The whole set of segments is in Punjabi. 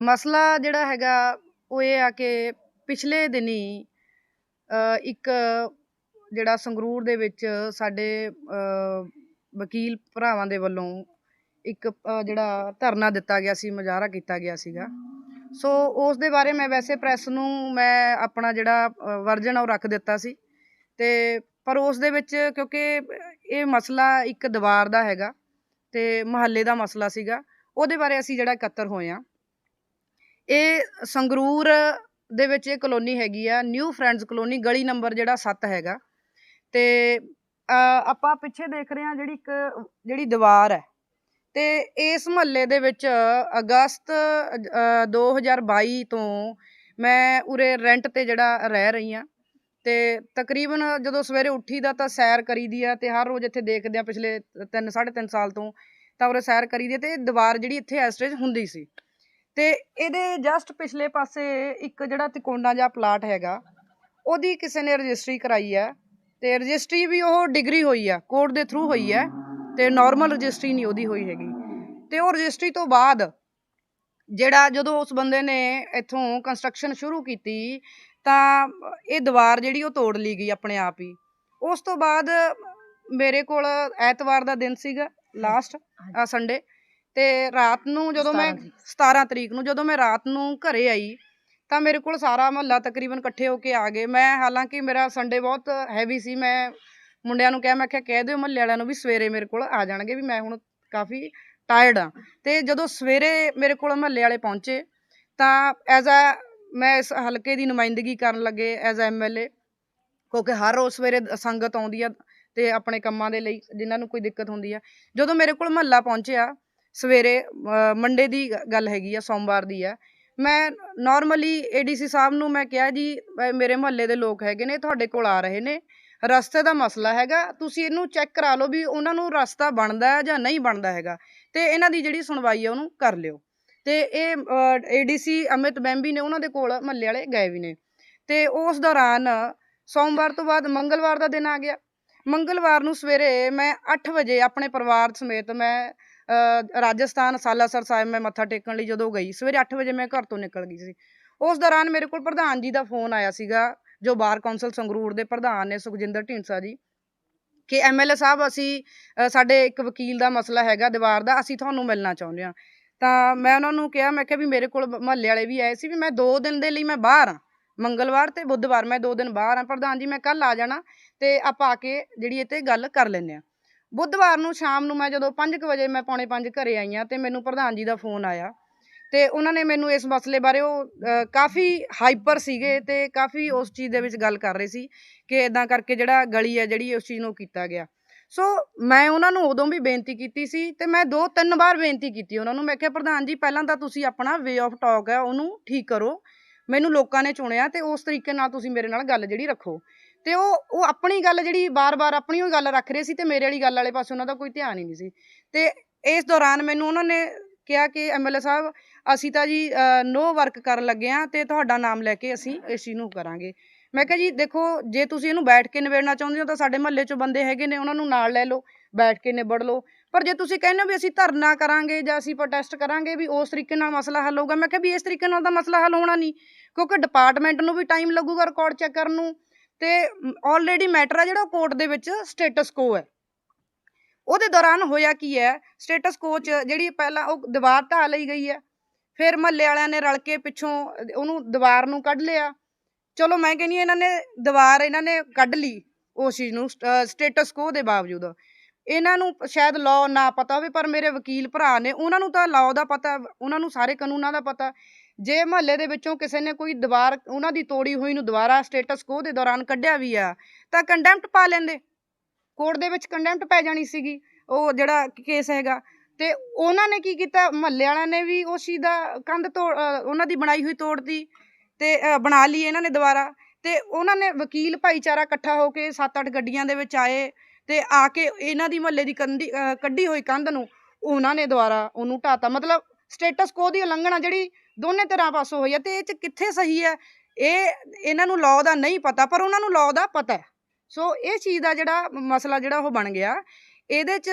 ਮਸਲਾ ਜਿਹੜਾ ਹੈਗਾ, ਉਹ ਇਹ ਆ ਕਿ ਪਿਛਲੇ ਦਿਨੀ ਇੱਕ ਜਿਹੜਾ ਸੰਗਰੂਰ ਦੇ ਵਿੱਚ ਸਾਡੇ ਵਕੀਲ ਭਰਾਵਾਂ ਦੇ ਵੱਲੋਂ ਇੱਕ ਜਿਹੜਾ ਧਰਨਾ ਦਿੱਤਾ ਗਿਆ ਸੀ, ਮੁਜ਼ਾਹਰਾ ਕੀਤਾ ਗਿਆ ਸੀਗਾ। ਸੋ ਉਸ ਦੇ ਬਾਰੇ ਮੈਂ ਵੈਸੇ ਪ੍ਰੈਸ ਨੂੰ ਮੈਂ ਆਪਣਾ ਜਿਹੜਾ ਵਰਜਨ ਉਹ ਰੱਖ ਦਿੱਤਾ ਸੀ। ਤੇ, ਪਰ ਉਸ ਦੇ ਵਿੱਚ ਕਿਉਂਕਿ ਇਹ ਮਸਲਾ ਇੱਕ ਦੀਵਾਰ ਦਾ ਹੈਗਾ ਤੇ ਮਹੱਲੇ ਦਾ ਮਸਲਾ ਸੀਗਾ। ਉਹਦੇ ਬਾਰੇ ਅਸੀਂ ਜਿਹੜਾ ਇਕੱਤਰ ਹੋਏ ਆ। ਇਹ ਸੰਗਰੂਰ ਦੇ ਵਿੱਚ ਇਹ ਕਲੋਨੀ ਹੈਗੀ ਆ ਨਿਊ ਫਰੈਂਡਸ ਕਲੋਨੀ ਗਲੀ ਨੰਬਰ ਜਿਹੜਾ 7 ਹੈਗਾ। ਤੇ ਆਪਾਂ ਪਿੱਛੇ ਦੇਖ ਰਹੇ ਹਾਂ ਜਿਹੜੀ ਇੱਕ ਜਿਹੜੀ ਦੀਵਾਰ ਹੈ। ਤੇ ਇਸ ਮਹੱਲੇ ਦੇ ਵਿੱਚ ਅਗਸਤ ਅ, 2022 ਤੋਂ ਮੈਂ ਉਰੇ ਰੈਂਟ ਤੇ ਜਿਹੜਾ ਰਹਿ ਰਹੀ ਹਾਂ। ਤੇ ਤਕਰੀਬਨ ਜਦੋਂ ਸਵੇਰੇ ਉੱਠੀ ਦਾ ਤਾਂ ਸੈਰ ਕਰੀਦੀ ਆ ਤੇ ਹਰ ਰੋਜ਼ ਇੱਥੇ ਦੇਖਦੇ ਆ ਪਿਛਲੇ 3 3.5 ਸਾਲ ਤੋਂ ਤਾਂ ਉਰੇ ਸੈਰ ਕਰੀਦੀ ਆ ਤੇ ਇਹ ਦੀਵਾਰ ਜਿਹੜੀ ਇੱਥੇ ਇਸ ਹੁੰਦੀ ਸੀ। ਤੇ ਇਹਦੇ ਜਸਟ ਪਿਛਲੇ ਪਾਸੇ ਇੱਕ ਜਿਹੜਾ ਤਿਕੋਣਾ ਜਿਹਾ ਪਲਾਟ ਹੈਗਾ, ਉਹਦੀ ਕਿਸੇ ਨੇ ਰਜਿਸਟਰੀ ਕਰਾਈ ਹੈ ਤੇ ਰਜਿਸਟਰੀ ਵੀ ਉਹ ਡਿਗਰੀ ਹੋਈ ਹੈ ਕੋਰਟ ਦੇ ਥਰੂ ਹੋਈ ਹੈ ਤੇ ਨਾਰਮਲ ਰਜਿਸਟਰੀ ਨਹੀਂ ਉਹਦੀ ਹੋਈ ਹੈਗੀ। ਤੇ ਉਹ ਰਜਿਸਟਰੀ ਤੋਂ ਬਾਅਦ ਜਿਹੜਾ ਜਦੋਂ ਉਸ ਬੰਦੇ ਨੇ ਇੱਥੋਂ ਕੰਸਟਰਕਸ਼ਨ ਸ਼ੁਰੂ ਕੀਤੀ, ਤਾਂ ਇਹ ਦੀਵਾਰ ਜਿਹੜੀ ਉਹ ਤੋੜ ਲਈ ਗਈ ਆਪਣੇ ਆਪ ਹੀ। ਉਸ ਤੋਂ ਬਾਅਦ ਮੇਰੇ ਕੋਲ ਐਤਵਾਰ ਦਾ ਦਿਨ ਸੀਗਾ ਲਾਸਟ ਸੰਡੇ ਤੇ ਰਾਤ ਨੂੰ ਜਦੋਂ ਮੈਂ 17 ਤਰੀਕ। ਨੂੰ ਜਦੋਂ ਮੈਂ ਰਾਤ ਨੂੰ ਘਰੇ ਆਈ ਤਾਂ ਮੇਰੇ ਕੋਲ ਸਾਰਾ ਮਹੱਲਾ ਤਕਰੀਬਨ ਇਕੱਠੇ ਹੋ ਕੇ ਆ ਗਏ। ਮੈਂ ਹਾਲਾਂਕਿ ਮੇਰਾ ਸੰਡੇ ਬਹੁਤ ਹੈਵੀ ਸੀ ਮੈਂ ਮੁੰਡਿਆਂ ਨੂੰ ਕਿਹਾ ਮੈਂ ਕਿਹਾ ਕਹਿ ਦਿਓ ਮਹੱਲੇ ਵਾਲਿਆਂ ਨੂੰ ਵੀ ਸਵੇਰੇ ਮੇਰੇ ਕੋਲ ਆ ਜਾਣਗੇ ਵੀ ਮੈਂ ਹੁਣ ਕਾਫੀ ਟਾਇਰਡ ਆ ਤੇ ਜਦੋਂ ਸਵੇਰੇ ਮੇਰੇ ਕੋਲ ਮਹੱਲੇ ਵਾਲੇ ਪਹੁੰਚੇ ਤਾਂ ਐਜ਼ ਅ ਮੈਂ ਇਸ ਹਲਕੇ ਦੀ ਨੁਮਾਇੰਦਗੀ ਕਰਨ ਲੱਗੇ ਐਜ਼ ਅ ਐਮਐਲਏ ਕਿਉਂਕਿ ਹਰ ਰੋਜ਼ ਸਵੇਰੇ ਸੰਗਤ ਆਉਂਦੀ ਆ ਤੇ ਆਪਣੇ ਕੰਮਾਂ ਦੇ ਲਈ ਜਿਨ੍ਹਾਂ ਨੂੰ ਕੋਈ ਦਿੱਕਤ ਹੁੰਦੀ ਆ। ਜਦੋਂ ਮੇਰੇ ਕੋਲ ਮਹੱਲਾ ਪਹੁੰਚਿਆ ਸਵੇਰੇ ਮੰਡੇ ਦੀ ਗ- ਗੱਲ ਹੈਗੀ ਆ, ਸੋਮਵਾਰ ਦੀ ਆ। ਮੈਂ ਨਾਰਮਲੀ ਏਡੀਸੀ ਸਾਹਿਬ ਨੂੰ ਮੈਂ ਕਿਹਾ ਜੀ ਮੇਰੇ ਮਹੱਲੇ ਦੇ ਲੋਕ ਹੈਗੇ ਨੇ, ਤੁਹਾਡੇ ਕੋਲ ਆ ਰਹੇ ਨੇ। ਰਸਤੇ ਦਾ ਮਸਲਾ ਹੈਗਾ, ਤੁਸੀਂ ਇਹਨੂੰ ਚੈੱਕ ਕਰਾ ਲਓ ਵੀ ਉਹਨਾਂ ਨੂੰ ਰਸਤਾ ਬਣਦਾ ਹੈ ਜਾਂ ਨਹੀਂ ਬਣਦਾ ਹੈਗਾ। ਤੇ ਇਹਨਾਂ ਦੀ ਜਿਹੜੀ ਸੁਣਵਾਈ ਹੈ ਉਹਨੂੰ ਕਰ ਲਿਓ। ਤੇ ਇਹ ਏਡੀਸੀ ਅਮਿਤ ਬੈਂਬੀ ਨੇ ਉਹਨਾਂ ਦੇ ਕੋਲ ਮਹੱਲੇ ਵਾਲੇ ਗਏ ਵੀ ਨੇ। ਤੇ ਉਸ ਦੌਰਾਨ ਸੋਮਵਾਰ ਤੋਂ ਬਾਅਦ ਮੰਗਲਵਾਰ ਦਾ ਦਿਨ ਆ ਗਿਆ। ਮੰਗਲਵਾਰ ਨੂੰ ਸਵੇਰੇ ਮੈਂ 8 ਵਜੇ ਆਪਣੇ ਪਰਿਵਾਰ ਸਮੇਤ ਮੈਂ ਰਾਜਸਥਾਨ ਸਾਲਾਸਰ ਸਾਹਿਬ ਮੈਂ ਮੱਥਾ ਟੇਕਣ ਲਈ ਜਦੋਂ ਗਈ, ਸਵੇਰੇ 8 ਵਜੇ ਮੈਂ ਘਰ ਤੋਂ ਨਿਕਲ ਗਈ ਸੀ। ਉਸ ਦੌਰਾਨ ਮੇਰੇ ਕੋਲ ਪ੍ਰਧਾਨ ਜੀ ਦਾ ਫੋਨ ਆਇਆ ਸੀਗਾ, ਜੋ ਬਾਰ ਕੌਂਸਲ ਸੰਗਰੂਰ ਦੇ ਪ੍ਰਧਾਨ ਨੇ, ਸੁਖਜਿੰਦਰ ਢੀਂਡਸਾ ਜੀ, ਕਿ ਐਮਐਲਏ ਸਾਹਿਬ ਅਸੀਂ ਸਾਡੇ ਇੱਕ ਵਕੀਲ ਦਾ ਮਸਲਾ ਹੈਗਾ ਦੀਵਾਰ ਦਾ, ਅਸੀਂ ਤੁਹਾਨੂੰ ਮਿਲਣਾ ਚਾਹੁੰਦੇ ਹਾਂ। ਤਾਂ ਮੈਂ ਉਹਨਾਂ ਨੂੰ ਕਿਹਾ, ਮੈਂ ਕਿਹਾ ਵੀ ਮੇਰੇ ਕੋਲ ਮਹੱਲੇ ਵਾਲੇ ਵੀ ਆਏ ਸੀ ਵੀ ਮੈਂ 2 ਦਿਨ ਦੇ ਲਈ ਮੈਂ ਬਾਹਰ ਹਾਂ, ਮੰਗਲਵਾਰ ਤੇ ਬੁੱਧਵਾਰ ਮੈਂ 2 ਦਿਨ ਬਾਹਰ ਹਾਂ। ਪ੍ਰਧਾਨ ਜੀ, ਮੈਂ ਕੱਲ ਆ ਜਾਣਾ ਤੇ ਆਪਾਂ ਆ ਕੇ ਜਿਹੜੀ ਇਹ ਤੇ ਗੱਲ ਕਰ ਲੈਂਦੇ ਆ ਬੁੱਧਵਾਰ ਨੂੰ ਸ਼ਾਮ ਨੂੰ ਮੈਂ ਜਦੋਂ 5 ਵਜੇ ਮੈਂ ਪੌਣੇ 5 ਘਰੇ ਆਈ ਹਾਂ ਤੇ ਮੈਨੂੰ ਪ੍ਰਧਾਨ ਜੀ ਦਾ ਫੋਨ ਆਇਆ ਤੇ ਉਹਨਾਂ ਨੇ ਮੈਨੂੰ ਇਸ ਮਸਲੇ ਬਾਰੇ ਉਹ ਕਾਫੀ ਹਾਈਪਰ ਸੀਗੇ ਤੇ ਕਾਫੀ ਉਸ ਚੀਜ਼ ਦੇ ਵਿੱਚ ਗੱਲ ਕਰ ਰਹੇ ਸੀ ਕਿ ਇਦਾਂ ਕਰਕੇ ਜਿਹੜਾ ਗਲੀ ਹੈ ਜਿਹੜੀ ਉਸ ਚੀਜ਼ ਨੂੰ ਕੀਤਾ ਗਿਆ। ਸੋ ਮੈਂ ਉਹਨਾਂ ਨੂੰ ਉਦੋਂ ਵੀ ਬੇਨਤੀ ਕੀਤੀ ਸੀ ਤੇ ਮੈਂ ਦੋ ਤਿੰਨ ਵਾਰ ਬੇਨਤੀ ਕੀਤੀ ਉਹਨਾਂ ਨੂੰ। ਮੈਂ ਕਿਹਾ, ਪ੍ਰਧਾਨ ਜੀ, ਪਹਿਲਾਂ ਤਾਂ ਤੁਸੀਂ ਆਪਣਾ ਵੇ ਆਫ ਟਾਕ ਹੈ, ਉਹਨੂੰ ਠੀਕ ਕਰੋ। ਮੈਨੂੰ ਲੋਕਾਂ ਨੇ ਚੁਣਿਆ ਤੇ ਉਸ ਤਰੀਕੇ ਨਾਲ ਤੁਸੀਂ ਮੇਰੇ ਨਾਲ ਗੱਲ ਜਿਹੜੀ ਰੱਖੋ। ਤੇ ਉਹ ਉਹ ਆਪਣੀ ਗੱਲ ਜਿਹੜੀ ਬਾਰ-ਬਾਰ ਆਪਣੀ ਉਹ ਗੱਲ ਰੱਖ ਰਹੇ ਸੀ ਤੇ ਮੇਰੇ ਵਾਲੀ ਗੱਲ ਵਾਲੇ ਪਾਸੇ ਉਹਨਾਂ ਦਾ ਕੋਈ ਧਿਆਨ ਹੀ ਨਹੀਂ ਸੀ। ਤੇ ਇਸ ਦੌਰਾਨ ਮੈਨੂੰ ਉਹਨਾਂ ਨੇ ਕਿਹਾ ਕਿ ਐਮਐਲਏ ਸਾਹਿਬ, ਅਸੀਂ ਤਾਂ ਜੀ ਨੋ ਵਰਕ ਕਰਨ ਲੱਗੇ ਆ ਤੇ ਤੁਹਾਡਾ ਨਾਮ ਲੈ ਕੇ ਅਸੀਂ ਇਸ ਚੀਜ਼ ਨੂੰ ਕਰਾਂਗੇ। ਮੈਂ ਕਿਹਾ ਜੀ, ਦੇਖੋ, ਜੇ ਤੁਸੀਂ ਇਹਨੂੰ ਬੈਠ ਕੇ ਨਿਬੇੜਨਾ ਚਾਹੁੰਦੇ ਹੋ ਤਾਂ ਸਾਡੇ ਮਹੱਲੇ 'ਚੋਂ ਬੰਦੇ ਹੈਗੇ ਨੇ, ਉਹਨਾਂ ਨੂੰ ਨਾਲ ਲੈ ਲਓ, ਬੈਠ ਕੇ ਨਿਬੜ ਲਓ। ਪਰ ਜੇ ਤੁਸੀਂ ਕਹਿੰਦੇ ਹੋ ਵੀ ਅਸੀਂ ਧਰਨਾ ਕਰਾਂਗੇ ਜਾਂ ਅਸੀਂ ਪ੍ਰੋਟੈਸਟ ਕਰਾਂਗੇ ਵੀ ਉਸ ਤਰੀਕੇ ਨਾਲ ਮਸਲਾ ਹੱਲ ਹੋਊਗਾ, ਮੈਂ ਕਿਹਾ ਵੀ ਇਸ ਤਰੀਕੇ ਨਾਲ ਤਾਂ ਮਸਲਾ ਹੱਲ ਹੋਣਾ ਨਹੀਂ, ਕਿਉਂਕਿ ਡਿਪਾਰਟਮੈਂਟ ਨੂੰ ਵੀ ਟਾਈਮ ਲੱਗੂਗਾ ਰਿਕਾਰਡ ਚੈੱਕ ਕਰਨ ਨੂੰ। ਤੇ ਆਲਰੇਡੀ ਮੈਟਰ ਆ ਜਿਹੜਾ ਕੋਰਟ ਦੇ ਵਿੱਚ ਸਟੇਟਸ ਕੋ ਹੈ। ਉਹਦੇ ਦੌਰਾਨ ਹੋਇਆ ਕੀ ਹੈ? ਸਟੇਟਸ ਕੋ ਚ ਜਿਹੜੀ ਪਹਿਲਾਂ ਉਹ ਦੀਵਾਰ ਢਾਹ ਲਈ ਗਈ ਹੈ। ਫਿਰ ਮਹੱਲੇ ਵਾਲਿਆਂ ਨੇ ਰਲ ਕੇ ਪਿੱਛੋਂ ਉਹਨੂੰ ਦੀਵਾਰ ਨੂੰ ਕੱਢ ਲਿਆ। ਚਲੋ ਮੈਂ ਕਹਿੰਨੀ ਇਹਨਾਂ ਨੇ ਦੀਵਾਰ ਇਹਨਾਂ ਨੇ ਕੱਢ ਲਈ ਉਸ ਚੀਜ਼ ਨੂੰ ਸਟੇਟਸ ਕੋ ਦੇ ਬਾਵਜੂਦ। ਇਹਨਾਂ ਨੂੰ ਸ਼ਾਇਦ ਲਾਅ ਨਾ ਪਤਾ ਹੋਵੇ, ਪਰ ਮੇਰੇ ਵਕੀਲ ਭਰਾ ਨੇ, ਉਹਨਾਂ ਨੂੰ ਤਾਂ ਲਾਅ ਦਾ ਪਤਾ, ਉਹਨਾਂ ਨੂੰ ਸਾਰੇ ਕਾਨੂੰਨਾਂ ਦਾ ਪਤਾ। ਜੇ ਮਹੱਲੇ ਦੇ ਵਿੱਚੋਂ ਕਿਸੇ ਨੇ ਕੋਈ ਦੀਵਾਰ, ਉਹਨਾਂ ਦੀ ਤੋੜੀ ਹੋਈ ਨੂੰ ਦੁਬਾਰਾ ਸਟੇਟਸ ਕੋ ਦੇ ਦੌਰਾਨ ਕੱਢਿਆ ਵੀ ਆ, ਤਾਂ ਕੰਡੈਮਟ ਪਾ ਲੈਂਦੇ। ਕੋਰਟ ਦੇ ਵਿੱਚ ਕੰਡੈਮਟ ਪੈ ਜਾਣੀ ਸੀਗੀ, ਉਹ ਜਿਹੜਾ ਕੇਸ ਹੈਗਾ। ਤੇ ਉਹਨਾਂ ਨੇ ਕੀ ਕੀਤਾ? ਮਹੱਲੇ ਵਾਲਿਆਂ ਨੇ ਵੀ ਉਸ ਚੀਜ਼ ਕੰਧ ਤੋੜ ਉਹਨਾਂ ਦੀ ਬਣਾਈ ਹੋਈ ਤੋੜਤੀ ਤੇ ਬਣਾ ਲਈ ਇਹਨਾਂ ਨੇ ਦੁਬਾਰਾ। ਤੇ ਉਹਨਾਂ ਨੇ ਵਕੀਲ ਭਾਈਚਾਰਾ ਇਕੱਠਾ ਹੋ ਕੇ 7-8 ਗੱਡੀਆਂ ਦੇ ਵਿੱਚ ਆਏ, ਤੇ ਆ ਕੇ ਇਹਨਾਂ ਦੀ ਮਹੱਲੇ ਦੀ ਕੰਧੀ ਕੱਢੀ ਹੋਈ ਕੰਧ ਨੂੰ, ਉਹਨਾਂ ਨੇ ਦੁਬਾਰਾ ਉਹਨੂੰ ਢਾਤਾ ਮਤਲਬ ਸਟੇਟਸ ਕੋ ਦੀ ਉਲੰਘਣਾ ਜਿਹੜੀ ਦੋਨੇ ਤਰ੍ਹਾਂ ਪਾਸੋਂ ਹੋਈ ਆ ਤੇ ਇਹ ਚ ਕਿੱਥੇ ਸਹੀ ਹੈ ਇਹ ਇਹਨਾਂ ਨੂੰ ਲਾਅ ਦਾ ਨਹੀਂ ਪਤਾ ਪਰ ਉਹਨਾਂ ਨੂੰ ਲਾਅ ਦਾ ਪਤਾ ਹੈ। ਸੋ ਇਹ ਚੀਜ਼ ਦਾ ਜਿਹੜਾ ਮਸਲਾ ਜਿਹੜਾ ਉਹ ਬਣ ਗਿਆ। ਇਹਦੇ ਚ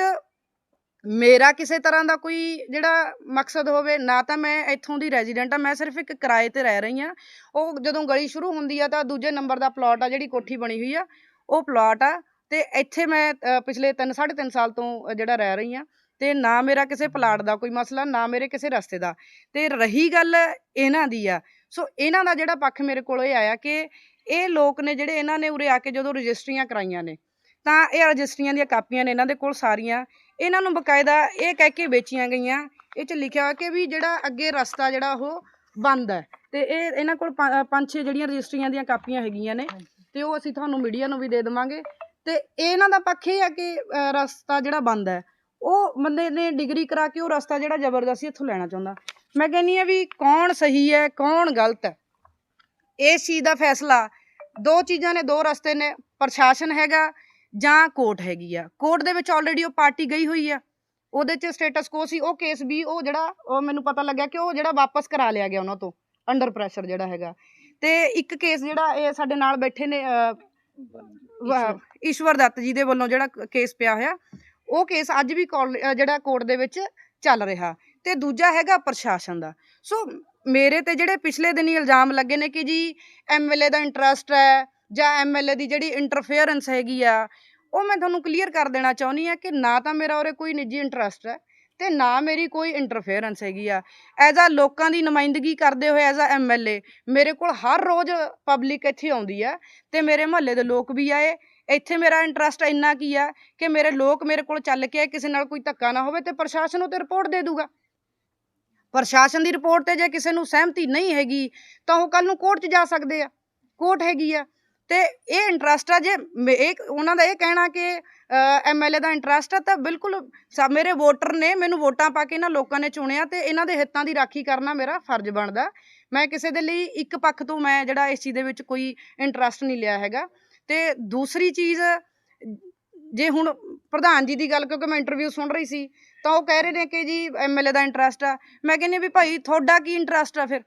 ਮੇਰਾ ਕਿਸੇ ਤਰ੍ਹਾਂ ਦਾ ਕੋਈ ਜਿਹੜਾ ਮਕਸਦ ਹੋਵੇ ਨਾ ਤਾਂ ਮੈਂ ਇੱਥੋਂ ਦੀ ਰੈਜ਼ੀਡੈਂਟ ਆ ਮੈਂ ਸਿਰਫ ਇੱਕ ਕਿਰਾਏ ਤੇ ਰਹਿ ਰਹੀ ਆ ਉਹ ਜਦੋਂ ਗਲੀ ਸ਼ੁਰੂ ਹੁੰਦੀ ਆ ਤਾਂ ਦੂਜੇ ਨੰਬਰ ਦਾ ਪਲਾਟ ਆ ਜਿਹੜੀ ਕੋਠੀ ਬਣੀ ਹੋਈ ਆ ਉਹ ਪਲਾਟ ਆ। ਤੇ ਇੱਥੇ ਮੈਂ ਅ, ਪਿਛਲੇ 3 3.5 ਸਾਲ ਤੋਂ ਜਿਹੜਾ ਰਹਿ ਰਹੀ ਆ ਤੇ ਨਾ ਮੇਰਾ ਕਿਸੇ ਪਲਾਟ ਦਾ ਕੋਈ ਮਸਲਾ, ਨਾ ਮੇਰੇ ਕਿਸੇ ਰਸਤੇ ਦਾ। ਤੇ ਰਹੀ ਗੱਲ ਇਹਨਾਂ ਦੀ ਆ। ਸੋ ਇਹਨਾਂ ਦਾ ਜਿਹੜਾ ਪੱਖ ਮੇਰੇ ਕੋਲ ਇਹ ਆਇਆ ਕਿ ਇਹ ਲੋਕ ਨੇ ਜਿਹੜੇ ਇਹਨਾਂ ਨੇ ਉਰੇ ਆ ਕੇ ਜਦੋਂ ਰਜਿਸਟਰੀਆਂ ਕਰਾਈਆਂ ਨੇ, ਤਾਂ ਇਹ ਰਜਿਸਟਰੀਆਂ ਦੀਆਂ ਕਾਪੀਆਂ ਨੇ ਇਹਨਾਂ ਦੇ ਕੋਲ ਸਾਰੀਆਂ। ਇਹਨਾਂ ਨੂੰ ਬਕਾਇਦਾ ਇਹ ਕਹਿ ਕੇ ਵੇਚੀਆਂ ਗਈਆਂ। ਇਹ ਚ ਲਿਖਿਆ ਹੋਇਆ ਕਿ ਵੀ ਜਿਹੜਾ ਅੱਗੇ ਰਸਤਾ ਜਿਹੜਾ ਉਹ ਬੰਦ ਹੈ। ਤੇ ਇਹ ਇਹਨਾਂ ਕੋਲ ਪੰ- ਪੰਜ ਛੇ ਜਿਹੜੀਆਂ ਰਜਿਸਟਰੀਆਂ ਦੀਆਂ ਕਾਪੀਆਂ ਹੈਗੀਆਂ ਨੇ, ਤੇ ਉਹ ਅਸੀਂ ਤੁਹਾਨੂੰ ਮੀਡੀਆ ਨੂੰ ਵੀ ਦੇ ਦੇਵਾਂਗੇ। ਤੇ ਇਹਨਾਂ ਦਾ ਪੱਖ ਇਹ ਆ ਕਿ ਰਸਤਾ ਜਿਹੜਾ ਬੰਦ ਹੈ। ਉਹ ਬੰਦੇ ਨੇ ਡਿਗਰੀ ਕਰਾ ਕੇ ਉਹ ਰਸਤਾ ਜਿਹੜਾ ਜ਼ਬਰਦਸਤੀ ਇੱਥੋਂ ਲੈਣਾ ਚਾਹੁੰਦਾ। ਮੈਂ ਕਹਿੰਨੀ ਆ ਵੀ ਕੌਣ ਸਹੀ ਹੈ ਕੌਣ ਗਲਤ ਹੈ? ਇਸ ਚੀਜ਼ ਦਾ ਫੈਸਲਾ ਦੋ ਚੀਜ਼ਾਂ ਨੇ ਦੋ ਰਸਤੇ ਨੇ ਪ੍ਰਸ਼ਾਸਨ ਹੈਗਾ ਜਾਂ ਕੋਰਟ ਹੈਗੀ ਆ। ਕੋਰਟ ਦੇ ਵਿੱਚ ਆਲਰੇਡੀ ਉਹ ਪਾਰਟੀ ਗਈ ਹੋਈ ਆ। ਉਹਦੇ 'ਚ ਸਟੇਟਸ ਕੋ ਸੀ ਉਹ ਕੇਸ ਵੀ ਉਹ ਜਿਹੜਾ ਉਹ ਮੈਨੂੰ ਪਤਾ ਲੱਗਿਆ ਕਿ ਉਹ ਜਿਹੜਾ ਵਾਪਸ ਕਰਾ ਲਿਆ ਗਿਆ ਉਹਨਾਂ ਤੋਂ ਅੰਡਰ ਪ੍ਰੈਸ਼ਰ ਜਿਹੜਾ ਹੈਗਾ। ਤੇ ਇੱਕ ਕੇਸ ਜਿਹੜਾ ਇਹ ਸਾਡੇ ਨਾਲ ਬੈਠੇ ਨੇ ਈਸ਼ਵਰ। ਦੱਤ ਜੀ ਦੇ ਵੱਲੋਂ ਜਿਹੜਾ ਕੇਸ ਪਿਆ ਹੋਇਆ ਉਹ ਕੇਸ ਅੱਜ ਵੀ ਕਾਲ- ਜਿਹੜਾ ਕੋਰਟ ਦੇ ਵਿੱਚ ਚੱਲ ਰਿਹਾ ਤੇ ਦੂਜਾ ਹੈਗਾ ਪ੍ਰਸ਼ਾਸਨ ਦਾ। ਸੋ ਮੇਰੇ ਤੇ ਜਿਹੜੇ ਪਿਛਲੇ ਦਿਨੀ ਇਲਜ਼ਾਮ ਲੱਗੇ ਨੇ ਕਿ ਜੀ ਐਮਐਲਏ ਦਾ ਇੰਟਰਸਟ ਹੈ ਜਾਂ ਐਮਐਲਏ ਦੀ ਜਿਹੜੀ ਇੰਟਰਫੇਅਰੈਂਸ ਹੈਗੀ ਆ, ਉਹ ਮੈਂ ਤੁਹਾਨੂੰ ਕਲੀਅਰ ਕਰ ਦੇਣਾ ਚਾਹੁੰਦੀ ਆ ਕਿ ਨਾ ਤਾਂ ਮੇਰਾ ਉਰੇ ਕੋਈ ਨਿੱਜੀ ਇੰਟਰਸਟ ਹੈ ਤੇ ਨਾ ਮੇਰੀ ਕੋਈ ਇੰਟਰਫੇਅਰੈਂਸ ਹੈਗੀ ਆ। ਐਜ਼ ਆ ਲੋਕਾਂ ਦੀ ਨੁਮਾਇੰਦਗੀ ਕਰਦੇ ਹੋਏ ਐਜ਼ ਆ ਐਮਐਲਏ ਮੇਰੇ ਕੋਲ ਹਰ ਰੋਜ਼ ਪਬਲਿਕ ਇੱਥੇ ਆਉਂਦੀ ਆ ਤੇ ਮੇਰੇ ਮੁਹੱਲੇ ਦੇ ਲੋਕ ਵੀ ਆਏ ਇੱਥੇ ਮੇਰਾ ਇੰਟਰਸਟ ਇੰਨਾ ਕੀ ਆ ਕਿ ਮੇਰੇ ਲੋਕ ਮੇਰੇ ਕੋਲ ਚੱਲ ਕੇ ਆਏ, ਕਿਸੇ ਨਾਲ ਕੋਈ ਧੱਕਾ ਨਾ ਹੋਵੇ ਤੇ ਪ੍ਰਸ਼ਾਸਨ ਉਹ ਤੇ ਰਿਪੋਰਟ ਦੇ ਦੂਗਾ। ਪ੍ਰਸ਼ਾਸਨ ਦੀ ਰਿਪੋਰਟ ਤੇ ਜੇ ਕਿਸੇ ਨੂੰ ਸਹਿਮਤੀ ਨਹੀਂ ਹੈਗੀ ਤਾਂ ਉਹ ਕੱਲ ਨੂੰ ਕੋਰਟ 'ਚ ਜਾ ਸਕਦੇ ਆ। ਕੋਰਟ ਹੈਗੀ ਆ। ਤੇ ਇਹ ਇੰਟਰਸਟ ਆ ਜੇ ਮੇ- ਇਹ ਉਹਨਾਂ ਦਾ ਇਹ ਕਹਿਣਾ ਕਿ ਐਮਐਲਏ ਦਾ ਇੰਟਰਸਟ ਆ ਤਾਂ ਬਿਲਕੁਲ ਸਾ- ਮੇਰੇ ਵੋਟਰ ਨੇ ਮੈਨੂੰ ਵੋਟਾਂ ਪਾ ਕੇ ਇਹਨਾਂ ਲੋਕਾਂ ਨੇ ਚੁਣਿਆ ਤੇ ਇਹਨਾਂ ਦੇ ਹਿੱਤਾਂ ਦੀ ਰਾਖੀ ਕਰਨਾ ਮੇਰਾ ਫਰਜ਼ ਬਣਦਾ। ਮੈਂ ਕਿਸੇ ਦੇ ਲਈ ਇੱਕ ਪੱਖ ਤੋਂ ਮੈਂ ਜਿਹੜਾ ਇਸ ਚੀਜ਼ ਦੇ ਵਿੱਚ ਕੋਈ ਇੰਟਰਸਟ ਨਹੀਂ ਲਿਆ ਹੈਗਾ। ਤੇ ਦੂਸਰੀ ਚੀਜ਼, ਜੇ ਹੁਣ ਪ੍ਰਧਾਨ ਜੀ ਦੀ ਗੱਲ, ਕਿਉਂਕਿ ਮੈਂ ਇੰਟਰਵਿਊ ਸੁਣ ਰਹੀ ਸੀ, ਤਾਂ ਉਹ ਕਹਿ ਰਹੇ ਨੇ ਕਿ ਜੀ ਐਮਐਲਏ ਦਾ ਇੰਟਰਸਟ ਆ। ਮੈਂ ਕਹਿੰਦੀ ਵੀ ਭਾਈ, ਤੁਹਾਡਾ ਕੀ ਇੰਟਰਸਟ ਆ ਫਿਰ?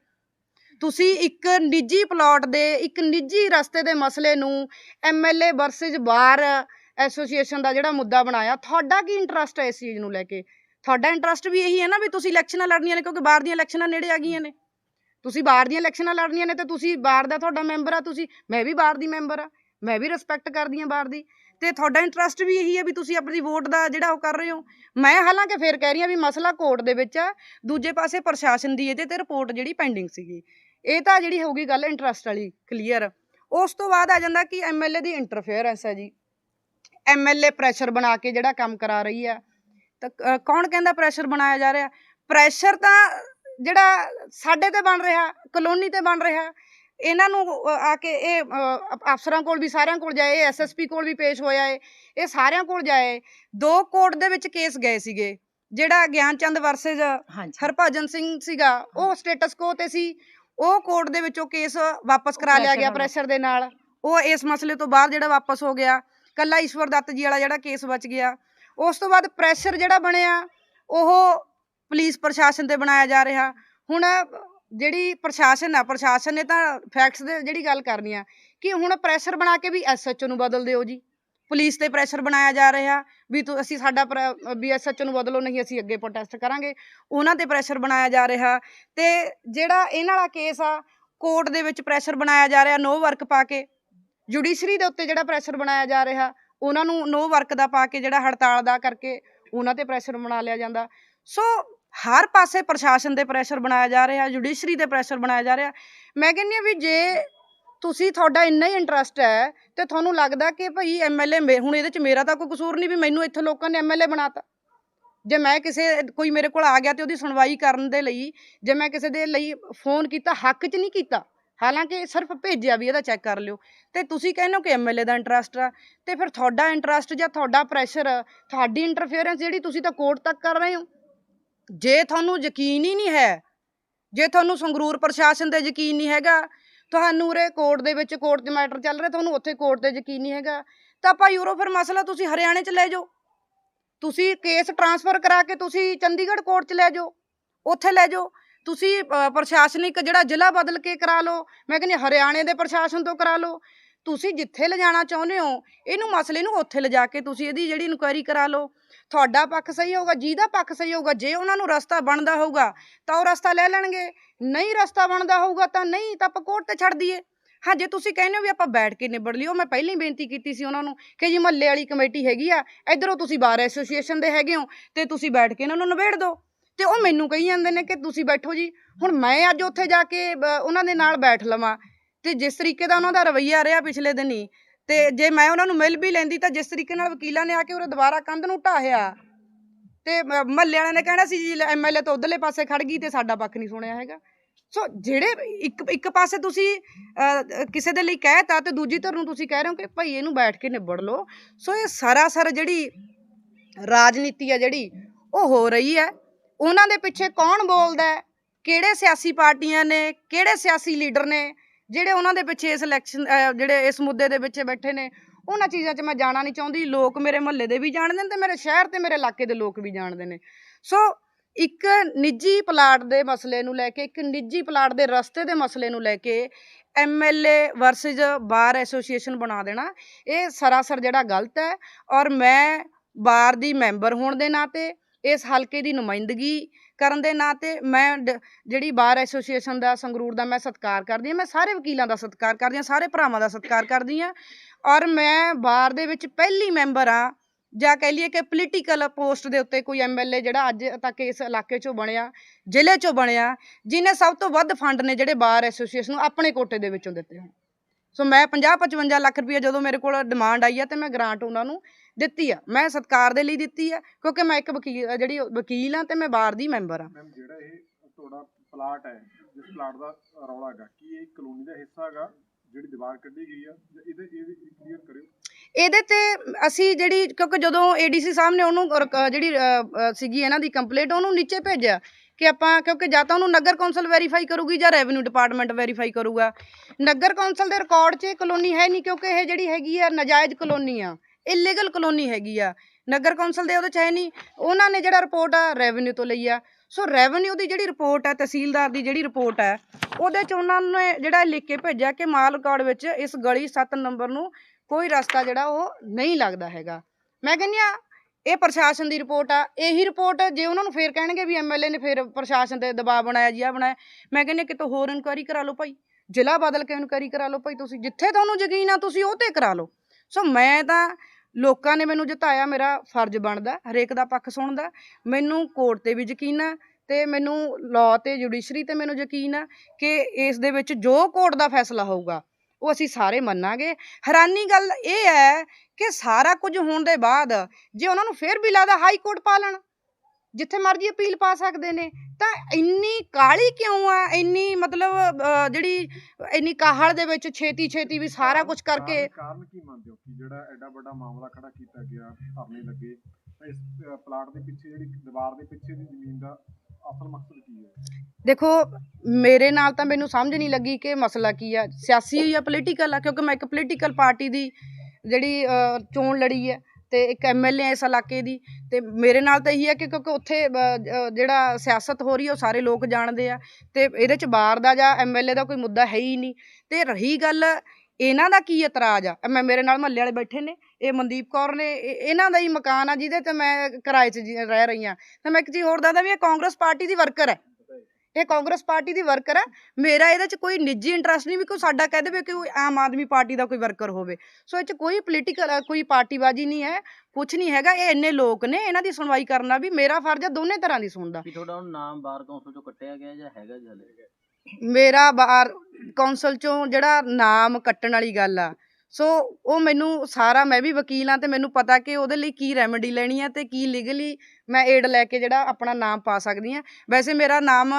ਤੁਸੀਂ ਇੱਕ ਨਿੱਜੀ ਪਲਾਟ ਦੇ, ਇੱਕ ਨਿੱਜੀ ਰਸਤੇ ਦੇ ਮਸਲੇ ਨੂੰ ਐਮਐਲਏ ਵਰਸਸ ਬਾਰ ਐਸੋਸੀਏਸ਼ਨ ਦਾ ਜਿਹੜਾ ਮੁੱਦਾ ਬਣਾਇਆ, ਤੁਹਾਡਾ ਕੀ ਇੰਟਰਸਟ ਹੈ ਇਸ ਚੀਜ਼ ਨੂੰ ਲੈ ਕੇ? ਤੁਹਾਡਾ ਇੰਟਰਸਟ ਵੀ ਇਹੀ ਹੈ ਨਾ ਵੀ ਤੁਸੀਂ ਇਲੈਕਸ਼ਨਾਂ ਲੜਨੀਆਂ ਨੇ, ਕਿਉਂਕਿ ਬਾਹਰ ਦੀਆਂ ਇਲੈਕਸ਼ਨਾਂ ਨੇੜੇ ਆ ਗਈਆਂ ਨੇ। ਤੁਸੀਂ ਬਾਹਰ ਦੀਆਂ ਇਲੈਕਸ਼ਨਾਂ ਲੜਨੀਆਂ ਨੇ ਤੇ ਤੁਸੀਂ ਬਾਹਰ ਦਾ ਤੁਹਾਡਾ ਮੈਂਬਰ ਆ, ਤੁਸੀਂ, ਮੈਂ ਵੀ ਬਾਹਰ ਦੀ ਮੈਂਬਰ ਆ। ਮੈਂ ਵੀ ਰਿਸਪੈਕਟ ਕਰਦੀ ਹਾਂ ਬਾਹਰ ਦੀ ਤੇ ਤੁਹਾਡਾ ਇੰਟਰਸਟ ਵੀ ਇਹੀ ਹੈ ਵੀ ਤੁਸੀਂ ਆਪਣੀ ਵੋਟ ਦਾ ਜਿਹੜਾ ਉਹ ਕਰ ਰਹੇ ਹੋ। ਮੈਂ ਹਾਲਾਂਕਿ ਫੇਰ ਕਹਿ ਰਹੀ ਹਾਂ ਵੀ ਮਸਲਾ ਕੋਰਟ ਦੇ ਵਿੱਚ ਆ, ਦੂਜੇ ਪਾਸੇ ਪ੍ਰਸ਼ਾਸਨ ਦੀ ਇਹਦੇ ਤੇ ਰਿਪੋਰਟ ਜਿਹੜੀ ਪੈਂਡਿੰਗ ਸੀਗੀ। ਇਹ ਤਾਂ ਜਿਹੜੀ ਹੋਊਗੀ ਗੱਲ ਇੰਟਰਸਟ ਵਾਲੀ ਕਲੀਅਰ ਉਸ ਤੋਂ ਬਾਅਦ ਆ ਜਾਂਦਾ ਕਿ ਐਮਐਲਏ ਦੀ ਇੰਟਰਫੇਅਰੈਂਸ ਹੈ ਜੀ। ਐਮਐਲਏ ਪ੍ਰੈਸ਼ਰ ਬਣਾ ਕੇ ਜਿਹੜਾ ਕੰਮ ਕਰਾ ਰਹੀ ਆ ਤਾਂ ਕੌਣ ਕਹਿੰਦਾ ਪ੍ਰੈਸ਼ਰ ਬਣਾਇਆ ਜਾ ਰਿਹਾ? ਪ੍ਰੈਸ਼ਰ ਤਾਂ ਜਿਹੜਾ ਸਾਡੇ ਤੇ ਬਣ ਰਿਹਾ ਕਲੋਨੀ ਤੇ ਬਣ ਰਿਹਾ। ਇਹਨਾਂ ਨੂੰ ਆ ਕੇ ਇਹ ਅਫਸਰਾਂ ਕੋਲ ਵੀ ਸਾਰਿਆਂ ਕੋਲ ਜਾਏ ਐਸਐਸਪੀ ਕੋਲ ਵੀ ਪੇਸ਼ ਹੋਇਆ ਏ ਇਹ ਸਾਰਿਆਂ ਕੋਲ ਜਾਏ ਦੋ ਕੋਰਟ ਦੇ ਵਿੱਚ ਕੇਸ ਗਏ ਸੀਗੇ ਜਿਹੜਾ ਗਿਆਨਚੰਦ ਵਰਸਸ ਹਾਂਜੀ ਹਰਭਜਨ ਸਿੰਘ ਸੀਗਾ ਉਹ ਸਟੇਟਸ ਕੋ ਤੇ ਸੀ ਉਹ ਕੋਰਟ ਦੇ ਵਿੱਚੋਂ ਕੇਸ ਵਾਪਸ ਕਰਾ ਲਿਆ ਗਿਆ। ਪ੍ਰੈਸ਼ਰ ਦੇ ਨਾਲ ਉਹ ਇਸ ਮਸਲੇ ਤੋਂ ਬਾਅਦ ਜਿਹੜਾ ਵਾਪਸ ਹੋ ਗਿਆ ਕੱਲਾ ਈਸ਼ਵਰ ਦੱਤ ਜੀ ਵਾਲਾ ਜਿਹੜਾ ਕੇਸ ਬਚ ਗਿਆ ਉਸ ਤੋਂ ਬਾਅਦ ਪ੍ਰੈਸ਼ਰ ਜਿਹੜਾ ਬਣਿਆ ਉਹ ਪੁਲਿਸ ਪ੍ਰਸ਼ਾਸਨ ਤੇ ਬਣਾਇਆ ਜਾ ਰਿਹਾ ਹੁਣ ਜਿਹੜੀ ਪ੍ਰਸ਼ਾਸਨ ਆ, ਪ੍ਰਸ਼ਾਸਨ ਨੇ ਤਾਂ ਫੈਕਟਸ ਦੇ ਜਿਹੜੀ ਗੱਲ ਕਰਨੀ ਆ, ਕਿ ਹੁਣ ਪ੍ਰੈਸ਼ਰ ਬਣਾ ਕੇ ਵੀ ਐਸਐਚਓ ਨੂੰ ਬਦਲ ਦਿਓ ਜੀ। ਪੁਲਿਸ ਤੇ ਪ੍ਰੈਸ਼ਰ ਬਣਾਇਆ ਜਾ ਰਿਹਾ ਵੀ ਤੂੰ, ਅਸੀਂ ਸਾਡਾ ਪ੍ਰ- ਵੀ ਐਸਐਚਓ ਨੂੰ ਬਦਲੋ, ਨਹੀਂ ਅਸੀਂ ਅੱਗੇ ਪ੍ਰੋਟੈਸਟ ਕਰਾਂਗੇ। ਉਹਨਾਂ ਤੇ ਪ੍ਰੈਸ਼ਰ ਬਣਾਇਆ ਜਾ ਰਿਹਾ ਤੇ ਜਿਹੜਾ ਇਹਨਾਂ ਵਾਲਾ ਕੇਸ ਆ ਕੋਰਟ ਦੇ ਵਿੱਚ ਪ੍ਰੈਸ਼ਰ ਬਣਾਇਆ ਜਾ ਰਿਹਾ ਨੋ ਵਰਕ ਪਾ ਕੇ। ਜੁਡੀਸ਼ਰੀ ਦੇ ਉੱਤੇ ਜਿਹੜਾ ਪ੍ਰੈਸ਼ਰ ਬਣਾਇਆ ਜਾ ਰਿਹਾ, ਉਹਨਾਂ ਨੂੰ ਨੋ ਵਰਕ ਦਾ ਪਾ ਕੇ ਜਿਹੜਾ ਹੜਤਾਲ ਦਾ ਕਰਕੇ ਉਹਨਾਂ ਤੇ ਪ੍ਰੈਸ਼ਰ ਬਣਾ ਲਿਆ ਜਾਂਦਾ। ਸੋ ਹਰ ਪਾਸੇ ਪ੍ਰਸ਼ਾਸਨ ਦੇ ਪ੍ਰੈਸ਼ਰ ਬਣਾਇਆ ਜਾ ਰਿਹਾ ਜੁਡੀਸ਼ਰੀ ਦੇ ਪ੍ਰੈਸ਼ਰ ਬਣਾਇਆ ਜਾ ਰਿਹਾ। ਮੈਂ ਕਹਿੰਦੀ ਹਾਂ ਵੀ ਜੇ ਤੁਸੀਂ ਤੁਹਾਡਾ ਇੰਨਾ ਹੀ ਇੰਟਰਸਟ ਹੈ, ਤੇ ਤੁਹਾਨੂੰ ਲੱਗਦਾ ਕਿ ਭਈ ਐਮਐਲਏ ਹੁਣ ਇਹਦੇ ਚ ਮੇਰਾ ਤਾਂ ਕੋਈ ਕਸੂਰ ਨਹੀਂ ਵੀ ਮੈਨੂੰ ਇੱਥੇ ਲੋਕਾਂ ਨੇ ਐਮਐਲਏ ਬਣਾਤਾ। ਜੇ ਮੈਂ ਕਿਸੇ, ਕੋਈ ਮੇਰੇ ਕੋਲ ਆ ਗਿਆ ਤੇ ਉਹਦੀ ਸੁਣਵਾਈ ਕਰਨ ਦੇ ਲਈ, ਜੇ ਮੈਂ ਕਿਸੇ ਦੇ ਲਈ ਫੋਨ ਕੀਤਾ, ਹੱਕ 'ਚ ਨਹੀਂ ਕੀਤਾ, ਹਾਲਾਂਕਿ ਸਿਰਫ ਭੇਜਿਆ ਵੀ ਇਹਦਾ ਚੈੱਕ ਕਰ ਲਿਓ। ਤੇ ਤੁਸੀਂ ਕਹਿੰਦੇ ਹੋ ਕਿ ਐਮਐਲਏ ਦਾ ਇੰਟਰਸਟ ਆ, ਤੇ ਫਿਰ ਤੁਹਾਡਾ ਇੰਟਰਸਟ ਜਾਂ ਤੁਹਾਡਾ ਪ੍ਰੈਸ਼ਰ ਤੁਹਾਡੀ ਇੰਟਰਫੇਰੈਂਸ ਜਿਹੜੀ ਤੁਸੀਂ ਤਾਂ ਕੋਰਟ ਤੱਕ ਕਰ ਰਹੇ ਹੋ। ਜੇ ਤੁਹਾਨੂੰ ਯਕੀਨ ਹੀ ਨਹੀਂ ਹੈ, ਜੇ ਤੁਹਾਨੂੰ ਸੰਗਰੂਰ ਪ੍ਰਸ਼ਾਸਨ ਤੇ ਯਕੀਨ ਨਹੀਂ ਹੈਗਾ, ਤੁਹਾਨੂੰ ਉਰੇ ਕੋਰਟ ਦੇ ਵਿੱਚ ਕੋਰਟ 'ਚ ਮੈਟਰ ਚੱਲ ਰਿਹਾ, ਤੁਹਾਨੂੰ ਉੱਥੇ ਕੋਰਟ ਤੇ ਯਕੀਨ ਨਹੀਂ ਹੈਗਾ, ਤਾਂ ਆਪਾਂ ਉਰੋ ਫਿਰ ਮਸਲਾ ਤੁਸੀਂ ਹਰਿਆਣੇ 'ਚ ਲੈ ਜਾਓ। ਤੁਸੀਂ ਕੇਸ ਟਰਾਂਸਫਰ ਕਰਾ ਕੇ ਤੁਸੀਂ ਚੰਡੀਗੜ੍ਹ ਕੋਰਟ 'ਚ ਲੈ ਜਾਓ, ਉੱਥੇ ਲੈ ਜਾਓ। ਤੁਸੀਂ ਪ੍ਰਸ਼ਾਸਨਿਕ ਜਿਹੜਾ ਜ਼ਿਲ੍ਹਾ ਬਦਲ ਕੇ ਕਰਾ ਲਓ, ਮੈਂ ਕਹਿੰਦੀ ਹਰਿਆਣੇ ਦੇ ਪ੍ਰਸ਼ਾਸਨ ਤੋਂ ਕਰਾ ਲਓ। ਤੁਸੀਂ ਜਿੱਥੇ ਲਿਜਾਣਾ ਚਾਹੁੰਦੇ ਹੋ, ਇਹਨੂੰ ਮਸਲੇ ਨੂੰ ਉੱਥੇ ਲਿਜਾ ਕੇ ਤੁਸੀਂ ਇਹਦੀ ਜਿਹੜੀ ਇਨਕੁਆਇਰੀ ਕਰਾ ਲਓ। ਤੁਹਾਡਾ ਪੱਖ ਸਹੀ ਹੋਊਗਾ, ਜਿਹਦਾ ਪੱਖ ਸਹੀ ਹੋਊਗਾ, ਜੇ ਉਹਨਾਂ ਨੂੰ ਰਸਤਾ ਬਣਦਾ ਹੋਊਗਾ, ਤਾਂ ਉਹ ਰਸਤਾ ਲੈ ਲੈਣਗੇ। ਨਹੀਂ ਰਸਤਾ ਬਣਦਾ ਹੋਊਗਾ ਤਾਂ ਨਹੀਂ, ਤਾਂ ਆਪਾਂ ਕੋਰਟ ਤੇ ਛੱਡ ਦਈਏ। ਹਾਂ, ਜੇ ਤੁਸੀਂ ਕਹਿੰਦੇ ਹੋ ਵੀ ਆਪਾਂ ਬੈਠ ਕੇ ਨਿਬੜ ਲਿਓ, ਮੈਂ ਪਹਿਲਾਂ ਹੀ ਬੇਨਤੀ ਕੀਤੀ ਸੀ ਉਹਨਾਂ ਨੂੰ ਕਿ ਜੀ ਮਹੱਲੇ ਵਾਲੀ ਕਮੇਟੀ ਹੈਗੀ ਆ, ਇਧਰੋਂ ਤੁਸੀਂ ਬਾਰ ਐਸੋਸੀਏਸ਼ਨ ਦੇ ਹੈਗੇ ਹੋ, ਤੇ ਤੁਸੀਂ ਬੈਠ ਕੇ ਇਹਨਾਂ ਨੂੰ ਨਿਬੇੜ ਦਿਓ। ਤੇ ਉਹ ਮੈਨੂੰ ਕਹੀ ਜਾਂਦੇ ਨੇ ਕਿ ਤੁਸੀਂ ਬੈਠੋ ਜੀ, ਹੁਣ ਮੈਂ ਅੱਜ ਉੱਥੇ ਜਾ ਕੇ ਉਹਨਾਂ ਦੇ ਨਾਲ ਬੈਠ ਲਵਾਂ। ਤੇ ਜਿਸ ਤਰੀਕੇ ਦਾ ਉਹਨਾਂ ਦਾ ਰਵੱਈਆ ਰਿਹਾ ਪਿਛਲੇ ਦਿਨੀ ਤੇ ਜੇ ਮੈਂ ਉਹਨਾਂ ਨੂੰ ਮਿਲ ਵੀ ਲੈਂਦੀ ਤਾਂ ਜਿਸ ਤਰੀਕੇ ਨਾਲ ਵਕੀਲਾਂ ਨੇ ਆ ਕੇ ਉਹ ਦੁਬਾਰਾ ਕੰਧ ਨੂੰ ਢਾਹਿਆ। ਤੇ ਮਹੱਲੇ ਵਾਲਿਆਂ ਨੇ ਕਹਿਣਾ ਸੀ ਜੀ ਐਮਐਲਏ ਤੋਂ ਉਧਰਲੇ ਪਾਸੇ ਖੜ ਗਈ ਤੇ ਸਾਡਾ ਪੱਖ ਨਹੀਂ ਸੁਣਿਆ ਹੈਗਾ। ਸੋ ਜਿਹੜੇ ਇੱਕ ਇੱਕ ਪਾਸੇ ਤੁਸੀਂ ਕਿਸੇ ਦੇ ਲਈ ਕਹਿਤਾ ਤੇ ਦੂਜੀ ਧਿਰ ਨੂੰ ਤੁਸੀਂ ਕਹਿ ਰਹੇ ਹੋ ਕਿ ਭਾਈ ਇਹਨੂੰ ਬੈਠ ਕੇ ਨਿਬੜ ਲਓ। ਸੋ ਇਹ ਸਰਾਸਰ ਜਿਹੜੀ ਰਾਜਨੀਤੀ ਆ ਜਿਹੜੀ, ਉਹ ਹੋ ਰਹੀ ਹੈ। ਉਹਨਾਂ ਦੇ ਪਿੱਛੇ ਕੌਣ ਬੋਲਦਾ ਕਿਹੜੇ ਸਿਆਸੀ ਪਾਰਟੀਆਂ ਨੇ? ਕਿਹੜੇ ਸਿਆਸੀ ਲੀਡਰ ਨੇ? ਜਿਹੜੇ ਉਹਨਾਂ ਦੇ ਪਿੱਛੇ ਇਸ ਇਲੈਕਸ਼ਨ ਜਿਹੜੇ ਇਸ ਮੁੱਦੇ ਦੇ ਪਿੱਛੇ ਬੈਠੇ ਨੇ, ਉਹਨਾਂ ਚੀਜ਼ਾਂ 'ਚ ਮੈਂ ਜਾਣਾ ਨਹੀਂ ਚਾਹੁੰਦੀ। ਲੋਕ ਮੇਰੇ ਮਹੱਲੇ ਦੇ ਵੀ ਜਾਣਦੇ ਨੇ ਤੇ ਮੇਰੇ ਸ਼ਹਿਰ ਤੇ ਮੇਰੇ ਇਲਾਕੇ ਦੇ ਲੋਕ ਵੀ ਜਾਣਦੇ ਨੇ। ਸੋ ਇੱਕ ਨਿੱਜੀ ਪਲਾਟ ਦੇ ਮਸਲੇ ਨੂੰ ਲੈ ਕੇ, ਇੱਕ ਨਿੱਜੀ ਪਲਾਟ ਦੇ ਰਸਤੇ ਦੇ ਮਸਲੇ ਨੂੰ ਲੈ ਕੇ ਐਮਐਲਏ ਵਰਸਸ ਬਾਰ ਐਸੋਸੀਏਸ਼ਨ ਬਣਾ ਦੇਣਾ, ਇਹ ਸਰਾਸਰ ਜਿਹੜਾ ਗਲਤ ਹੈ ਔਰ ਮੈਂ ਬਾਰ ਦੀ ਮੈਂਬਰ ਹੋਣ ਦੇ ਨਾਤੇ ਇਸ ਹਲਕੇ ਦੀ ਨੁਮਾਇੰਦਗੀ ਕਰਨ ਦੇ ਨਾਂ 'ਤੇ ਮੈਂ ਡ- ਜਿਹੜੀ ਬਾਰ ਐਸੋਸੀਏਸ਼ਨ ਦਾ ਸੰਗਰੂਰ ਦਾ ਮੈਂ ਸਤਿਕਾਰ ਕਰਦੀ ਹਾਂ, ਮੈਂ ਸਾਰੇ ਵਕੀਲਾਂ ਦਾ ਸਤਿਕਾਰ ਕਰਦੀ ਹਾਂ, ਸਾਰੇ ਭਰਾਵਾਂ ਦਾ ਸਤਿਕਾਰ ਕਰਦੀ ਹਾਂ ਔਰ ਮੈਂ ਬਾਰ ਦੇ ਵਿੱਚ ਪਹਿਲੀ ਮੈਂਬਰ ਆ ਜਾਂ ਕਹਿ ਲਈਏ ਕਿ ਪੋਲੀਟੀਕਲ ਪੋਸਟ ਦੇ ਉੱਤੇ ਕੋਈ ਐਮਐਲਏ ਜਿਹੜਾ ਅੱਜ ਤੱਕ ਇਸ ਇਲਾਕੇ 'ਚੋਂ ਬਣਿਆ, ਜ਼ਿਲ੍ਹੇ 'ਚੋਂ ਬਣਿਆ ਜਿਨੇ ਸਭ ਤੋਂ ਵੱਧ ਫੰਡ ਨੇ ਜਿਹੜੇ ਬਾਰ ਐਸੋਸੀਏਸ਼ਨ ਨੂੰ ਆਪਣੇ ਕੋਟੇ ਦੇ ਵਿੱਚੋਂ ਦਿੱਤੇ ਹਨ ਸੋ ਮੈਂ 50 55 ਲੱਖ ਰੁਪਏ ਜਦੋਂ ਮੇਰੇ ਕੋਲ ਡਿਮਾਂਡ ਆਈ ਆ ਤੇ ਮੈਂ ਗ੍ਰਾਂਟ ਉਹਨਾਂ ਨੂੰ ਦਿੱਤੀ ਆ। ਮੈਂ ਸਤਕਾਰ ਦੇ ਲਈ ਦਿੱਤੀ ਆ ਕਿਉਂਕਿ ਮੈਂ ਇੱਕ ਵਕੀਲ ਜਿਹੜੀ ਵਕੀਲ ਆ ਤੇ ਮੈਂ ਬਾਰ ਦੀ ਮੈਂਬਰ ਆ। ਮੈਮ ਜਿਹੜਾ ਇਹ ਤੁਹਾਡਾ ਪਲਾਟ ਹੈ ਜਿਸ ਪਲਾਟ ਦਾ ਰੌਲਾ ਹੈਗਾ ਕੀ ਇਹ ਕਲੋਨੀ ਦਾ ਹਿੱਸਾ ਹੈਗਾ ਜਿਹੜੀ ਦੀਵਾਰ ਕੱਢੀ ਗਈ ਆ? ਜਾਂ ਇਹਦੇ ਇਹ ਕਲੀਅਰ ਕਰਿਓ। ਇਹਦੇ ਤੇ ਅਸੀਂ ਜਿਹੜੀ ਕਿਉਂਕਿ ਜਦੋਂ ਏਡੀਸੀ ਸਾਹਿਬ ਨੇ ਉਹਨੂੰ ਜਿਹੜੀ ਸੀਗੀ ਇਹਨਾਂ ਦੀ ਕੰਪਲੀਟ ਉਹਨੂੰ ਨੀਚੇ ਭੇਜਿਆ ਕਿ ਆਪਾਂ ਕਿਉਂਕਿ ਜਾਂ ਤਾਂ ਉਹਨੂੰ ਨਗਰ ਕੌਂਸਲ ਵੈਰੀਫਾਈ ਕਰੂਗੀ ਜਾਂ ਰੈਵਨਿਊ ਡਿਪਾਰਟਮੈਂਟ ਵੈਰੀਫਾਈ ਕਰੂਗਾ। ਨਗਰ ਕੌਂਸਲ ਦੇ ਰਿਕਾਰਡ 'ਚ ਇਹ ਕਲੋਨੀ ਹੈ ਨਹੀਂ ਕਿਉਂਕਿ ਇਹ ਜਿਹੜੀ ਹੈਗੀ ਆ ਨਜਾਇਜ਼ ਕਲੋਨੀ ਆ। ਇਲੀਗਲ ਕਲੋਨੀ ਹੈਗੀ ਆ। ਨਗਰ ਕੌਂਸਲ ਦੇ ਉਹਦੇ 'ਚ ਹੈ ਨਹੀਂ। ਉਹਨਾਂ ਨੇ ਜਿਹੜਾ ਰਿਪੋਰਟ ਆ ਰੈਵਨਿਊ ਤੋਂ ਲਈ ਆ। ਸੋ ਰੈਵਨਿਊ ਦੀ ਜਿਹੜੀ ਰਿਪੋਰਟ ਆ, ਤਹਿਸੀਲਦਾਰ ਦੀ ਜਿਹੜੀ ਰਿਪੋਰਟ ਹੈ ਉਹਦੇ 'ਚ ਉਹਨਾਂ ਨੇ ਜਿਹੜਾ ਲਿਖ ਕੇ ਭੇਜਿਆ ਕਿ ਮਾਲ ਰਿਕਾਰਡ ਵਿੱਚ ਇਸ ਗਲੀ 7 ਨੰਬਰ ਨੂੰ ਕੋਈ ਰਸਤਾ ਜਿਹੜਾ ਉਹ ਨਹੀਂ ਲੱਗਦਾ ਹੈਗਾ। ਮੈਂ ਕਹਿੰਦੀ ਆ ਇਹ ਪ੍ਰਸ਼ਾਸਨ ਦੀ ਰਿਪੋਰਟ ਆ। ਇਹੀ ਰਿਪੋਰਟ ਜੇ ਉਹਨਾਂ ਨੂੰ ਫੇਰ ਕਹਿਣਗੇ ਵੀ ਐਮਐਲਏ ਨੇ ਫੇਰ ਪ੍ਰਸ਼ਾਸਨ ਤੇ ਦਬਾਅ ਬਣਾਇਆ, ਜੀ ਆ ਬਣਾਇਆ। ਮੈਂ ਕਹਿੰਦੀ ਹਾਂ ਕਿਤੋਂ ਹੋਰ ਇਨਕੁਆਇਰੀ ਕਰਾ ਲਓ ਭਾਈ। ਜ਼ਿਲ੍ਹਾ ਬਦਲ ਕੇ ਇਨਕੁਆਇਰੀ ਕਰਾ ਲਓ ਭਾਈ ਤੁਸੀਂ। ਜਿੱਥੇ ਤੁਹਾਨੂੰ ਯਕੀਨ ਆ, ਤੁਸੀਂ ਉਹ ਤੇ ਕਰਾ ਲਓ। ਸੋ ਮੈਂ ਤਾਂ ਲੋਕਾਂ ਨੇ ਮੈਨੂੰ ਜਿਤਾਇਆ ਮੇਰਾ ਫਰਜ਼ ਬਣਦਾ, ਹਰੇਕ ਦਾ ਪੱਖ ਸੁਣਦਾ। ਮੈਨੂੰ ਕੋਰਟ ਤੇ ਵੀ ਯਕੀਨ ਆ ਤੇ ਮੈਨੂੰ ਲਾਅ ਤੇ ਜੁਡੀਸ਼ਰੀ ਤੇ ਮੈਨੂੰ ਯਕੀਨ ਆ ਕਿ ਇਸ ਦੇ ਵਿੱਚ ਜੋ ਕੋਰਟ ਦਾ ਫੈਸਲਾ ਹੋਊਗਾ, ਉਹ ਅਸੀਂ ਸਾਰੇ ਮੰਨਾਂਗੇ। ਹੈਰਾਨੀ ਗੱਲ ਇਹ ਹੈ ਕਿ ਸਾਰਾ ਕੁਝ ਹੋਣ ਦੇ ਬਾਅਦ ਜੇ ਉਹਨਾਂ ਨੂੰ ਫੇਰ ਵੀ ਲੱਗਦਾ ਹਾਈ ਕੋਰਟ ਪਾ ਲੈਣ ਜਿੱਥੇ ਮਰਜ਼ੀ ਅਪੀਲ ਪਾ ਸਕਦੇ ਨੇ ਤਾਂ ਇੰਨੀ ਕਾਲੀ ਕਿਉਂ ਆ? ਇੰਨੀ ਮਤਲਬ ਜਿਹੜੀ ਇੰਨੀ ਕਾਹਲ ਦੇ ਵਿੱਚ ਛੇਤੀ ਛੇਤੀ ਵੀ ਸਾਰਾ ਕੁਝ ਕਰਕੇ ਕਾਰਨ- ਕਾਰਨ ਕੀ ਮੰਨਦੇ ਹੋ ਕਿ ਜਿਹੜਾ ਐਡਾ ਵੱਡਾ ਮਾਮਲਾ ਖੜਾ ਕੀਤਾ ਗਿਆ ਧਰਨੇ ਲੱਗੇ ਤਾਂ ਇਸ ਅ, ਪਲਾਟ ਦੇ ਪਿੱਛੇ ਜਿਹੜੀ ਦੀਵਾਰ ਦੇ ਪਿੱਛੇ ਦੀ ਜ਼ਮੀਨ ਦਾ ਅਸਲ ਮਕਸਦ ਕੀ ਹੈ? ਦੇਖੋ ਮੇਰੇ ਨਾਲ ਤਾਂ ਮੈਨੂੰ ਸਮਝ ਨਹੀਂ ਲੱਗੀ ਕਿ ਮਸਲਾ ਕੀ ਆ। ਸਿਆਸੀ ਜਾਂ ਪੋਲੀਟੀਕਲ ਆ? ਕਿਉਂਕਿ ਮੈਂ ਇੱਕ ਪੋਲੀਟੀਕਲ ਪਾਰਟੀ ਦੀ ਜਿਹੜੀ ਚੋਣ ਲੜੀ ਹੈ। ਤੇ ਇੱਕ ਐਮਐਲਏ ਇਸ ਇਲਾਕੇ ਦੀ ਤੇ ਮੇਰੇ ਨਾਲ ਤਾਂ ਇਹੀ ਹੈ ਕਿ ਕਿਉਂਕਿ ਉੱਥੇ ਜਿਹੜਾ ਸਿਆਸਤ ਹੋ ਰਹੀ ਹੈ ਉਹ ਸਾਰੇ ਲੋਕ ਜਾਣਦੇ ਆ ਤੇ ਇਹਦੇ ਚ ਬਾਰ ਦਾ ਜਾਂ ਐਮਐਲਏ ਦਾ ਕੋਈ ਮੁੱਦਾ ਹੈ ਹੀ ਨਹੀਂ ਤੇ ਰਹੀ ਗੱਲ ਇਹਨਾਂ ਦਾ ਕੀ ਇਤਰਾਜ਼ ਆ? ਮੈਂ, ਮੇਰੇ ਨਾਲ ਮਹੱਲੇ ਵਾਲੇ ਬੈਠੇ ਨੇ, ਇਹ ਮਨਦੀਪ ਕੌਰ ਨੇ, ਇਹ- ਇਹਨਾਂ ਦਾ ਹੀ ਮਕਾਨ ਆ ਜਿਹਦੇ ਤੇ ਮੈਂ ਕਿਰਾਏ 'ਚ ਜੀ- ਰਹਿ ਰਹੀ ਆ। ਤੇ ਮੈਂ ਇੱਕ ਚੀਜ਼ ਹੋਰ ਦੱਸਦਾ ਵੀ ਇਹ ਕਾਂਗਰਸ ਪਾਰਟੀ ਦੀ ਵਰਕਰ ਹੈ। ਇਹ ਕਾਂਗਰਸ ਪਾਰਟੀ ਦੀ ਵਰਕਰ ਹੈ ਮੇਰਾ ਇਹਦੇ 'ਚ ਕੋਈ ਨਿੱਜੀ ਇੰਟਰਸਟ ਨਹੀਂ ਵੀ ਕੋਈ ਸਾਡਾ ਕਹਿ ਦੇਵੇ ਕਿ ਕੋਈ ਆਮ ਆਦਮੀ ਪਾਰਟੀ ਦਾ ਕੋਈ ਵਰਕਰ ਹੋਵੇ। ਸੋ ਇਹ 'ਚ ਕੋਈ ਪੋਲੀਟੀਕਲ ਕੋਈ ਪਾਰਟੀਬਾਜ਼ੀ ਨਹੀਂ ਹੈ ਕੁਝ ਨਹੀਂ ਹੈਗਾ। ਇਹ ਇੰਨੇ ਲੋਕ ਨੇ ਇਹਨਾਂ ਦੀ ਸੁਣਵਾਈ ਕਰਨਾ ਵੀ ਮੇਰਾ ਫਰਜ਼ ਹੈ ਦੋਨੇ ਤਰ੍ਹਾਂ ਦੀ ਸੁਣਦਾ। ਕੀ ਤੁਹਾਡਾ ਹੁਣ ਨਾਮ ਬਾਰ ਕੌਂਸਲ ਚੋਂ ਕੱਟਿਆ ਗਿਆ ਜਾਂ ਹੈਗਾ ਜੀ ਹਲੇ? ਮੇਰਾ ਬਾਰ ਕੌਂਸਲ ਚੋਂ ਜਿਹੜਾ ਨਾਮ ਕੱਟਣ ਵਾਲੀ ਗੱਲ ਆ ਸੋ ਉਹ ਮੈਨੂੰ ਸਾਰਾ ਮੈਂ ਵੀ ਵਕੀਲ ਆ ਤੇ ਮੈਨੂੰ ਪਤਾ ਕਿ ਉਹਦੇ ਲਈ ਕੀ ਰੈਮੇਡੀ ਲੈਣੀ ਆ ਤੇ ਕੀ ਲੀਗਲੀ ਮੈਂ ਏਡ ਲੈ ਕੇ ਜਿਹੜਾ ਆਪਣਾ ਨਾਮ ਪਾ ਸਕਦੀ ਆ। ਵੈਸੇ ਮੇਰਾ ਨਾਮ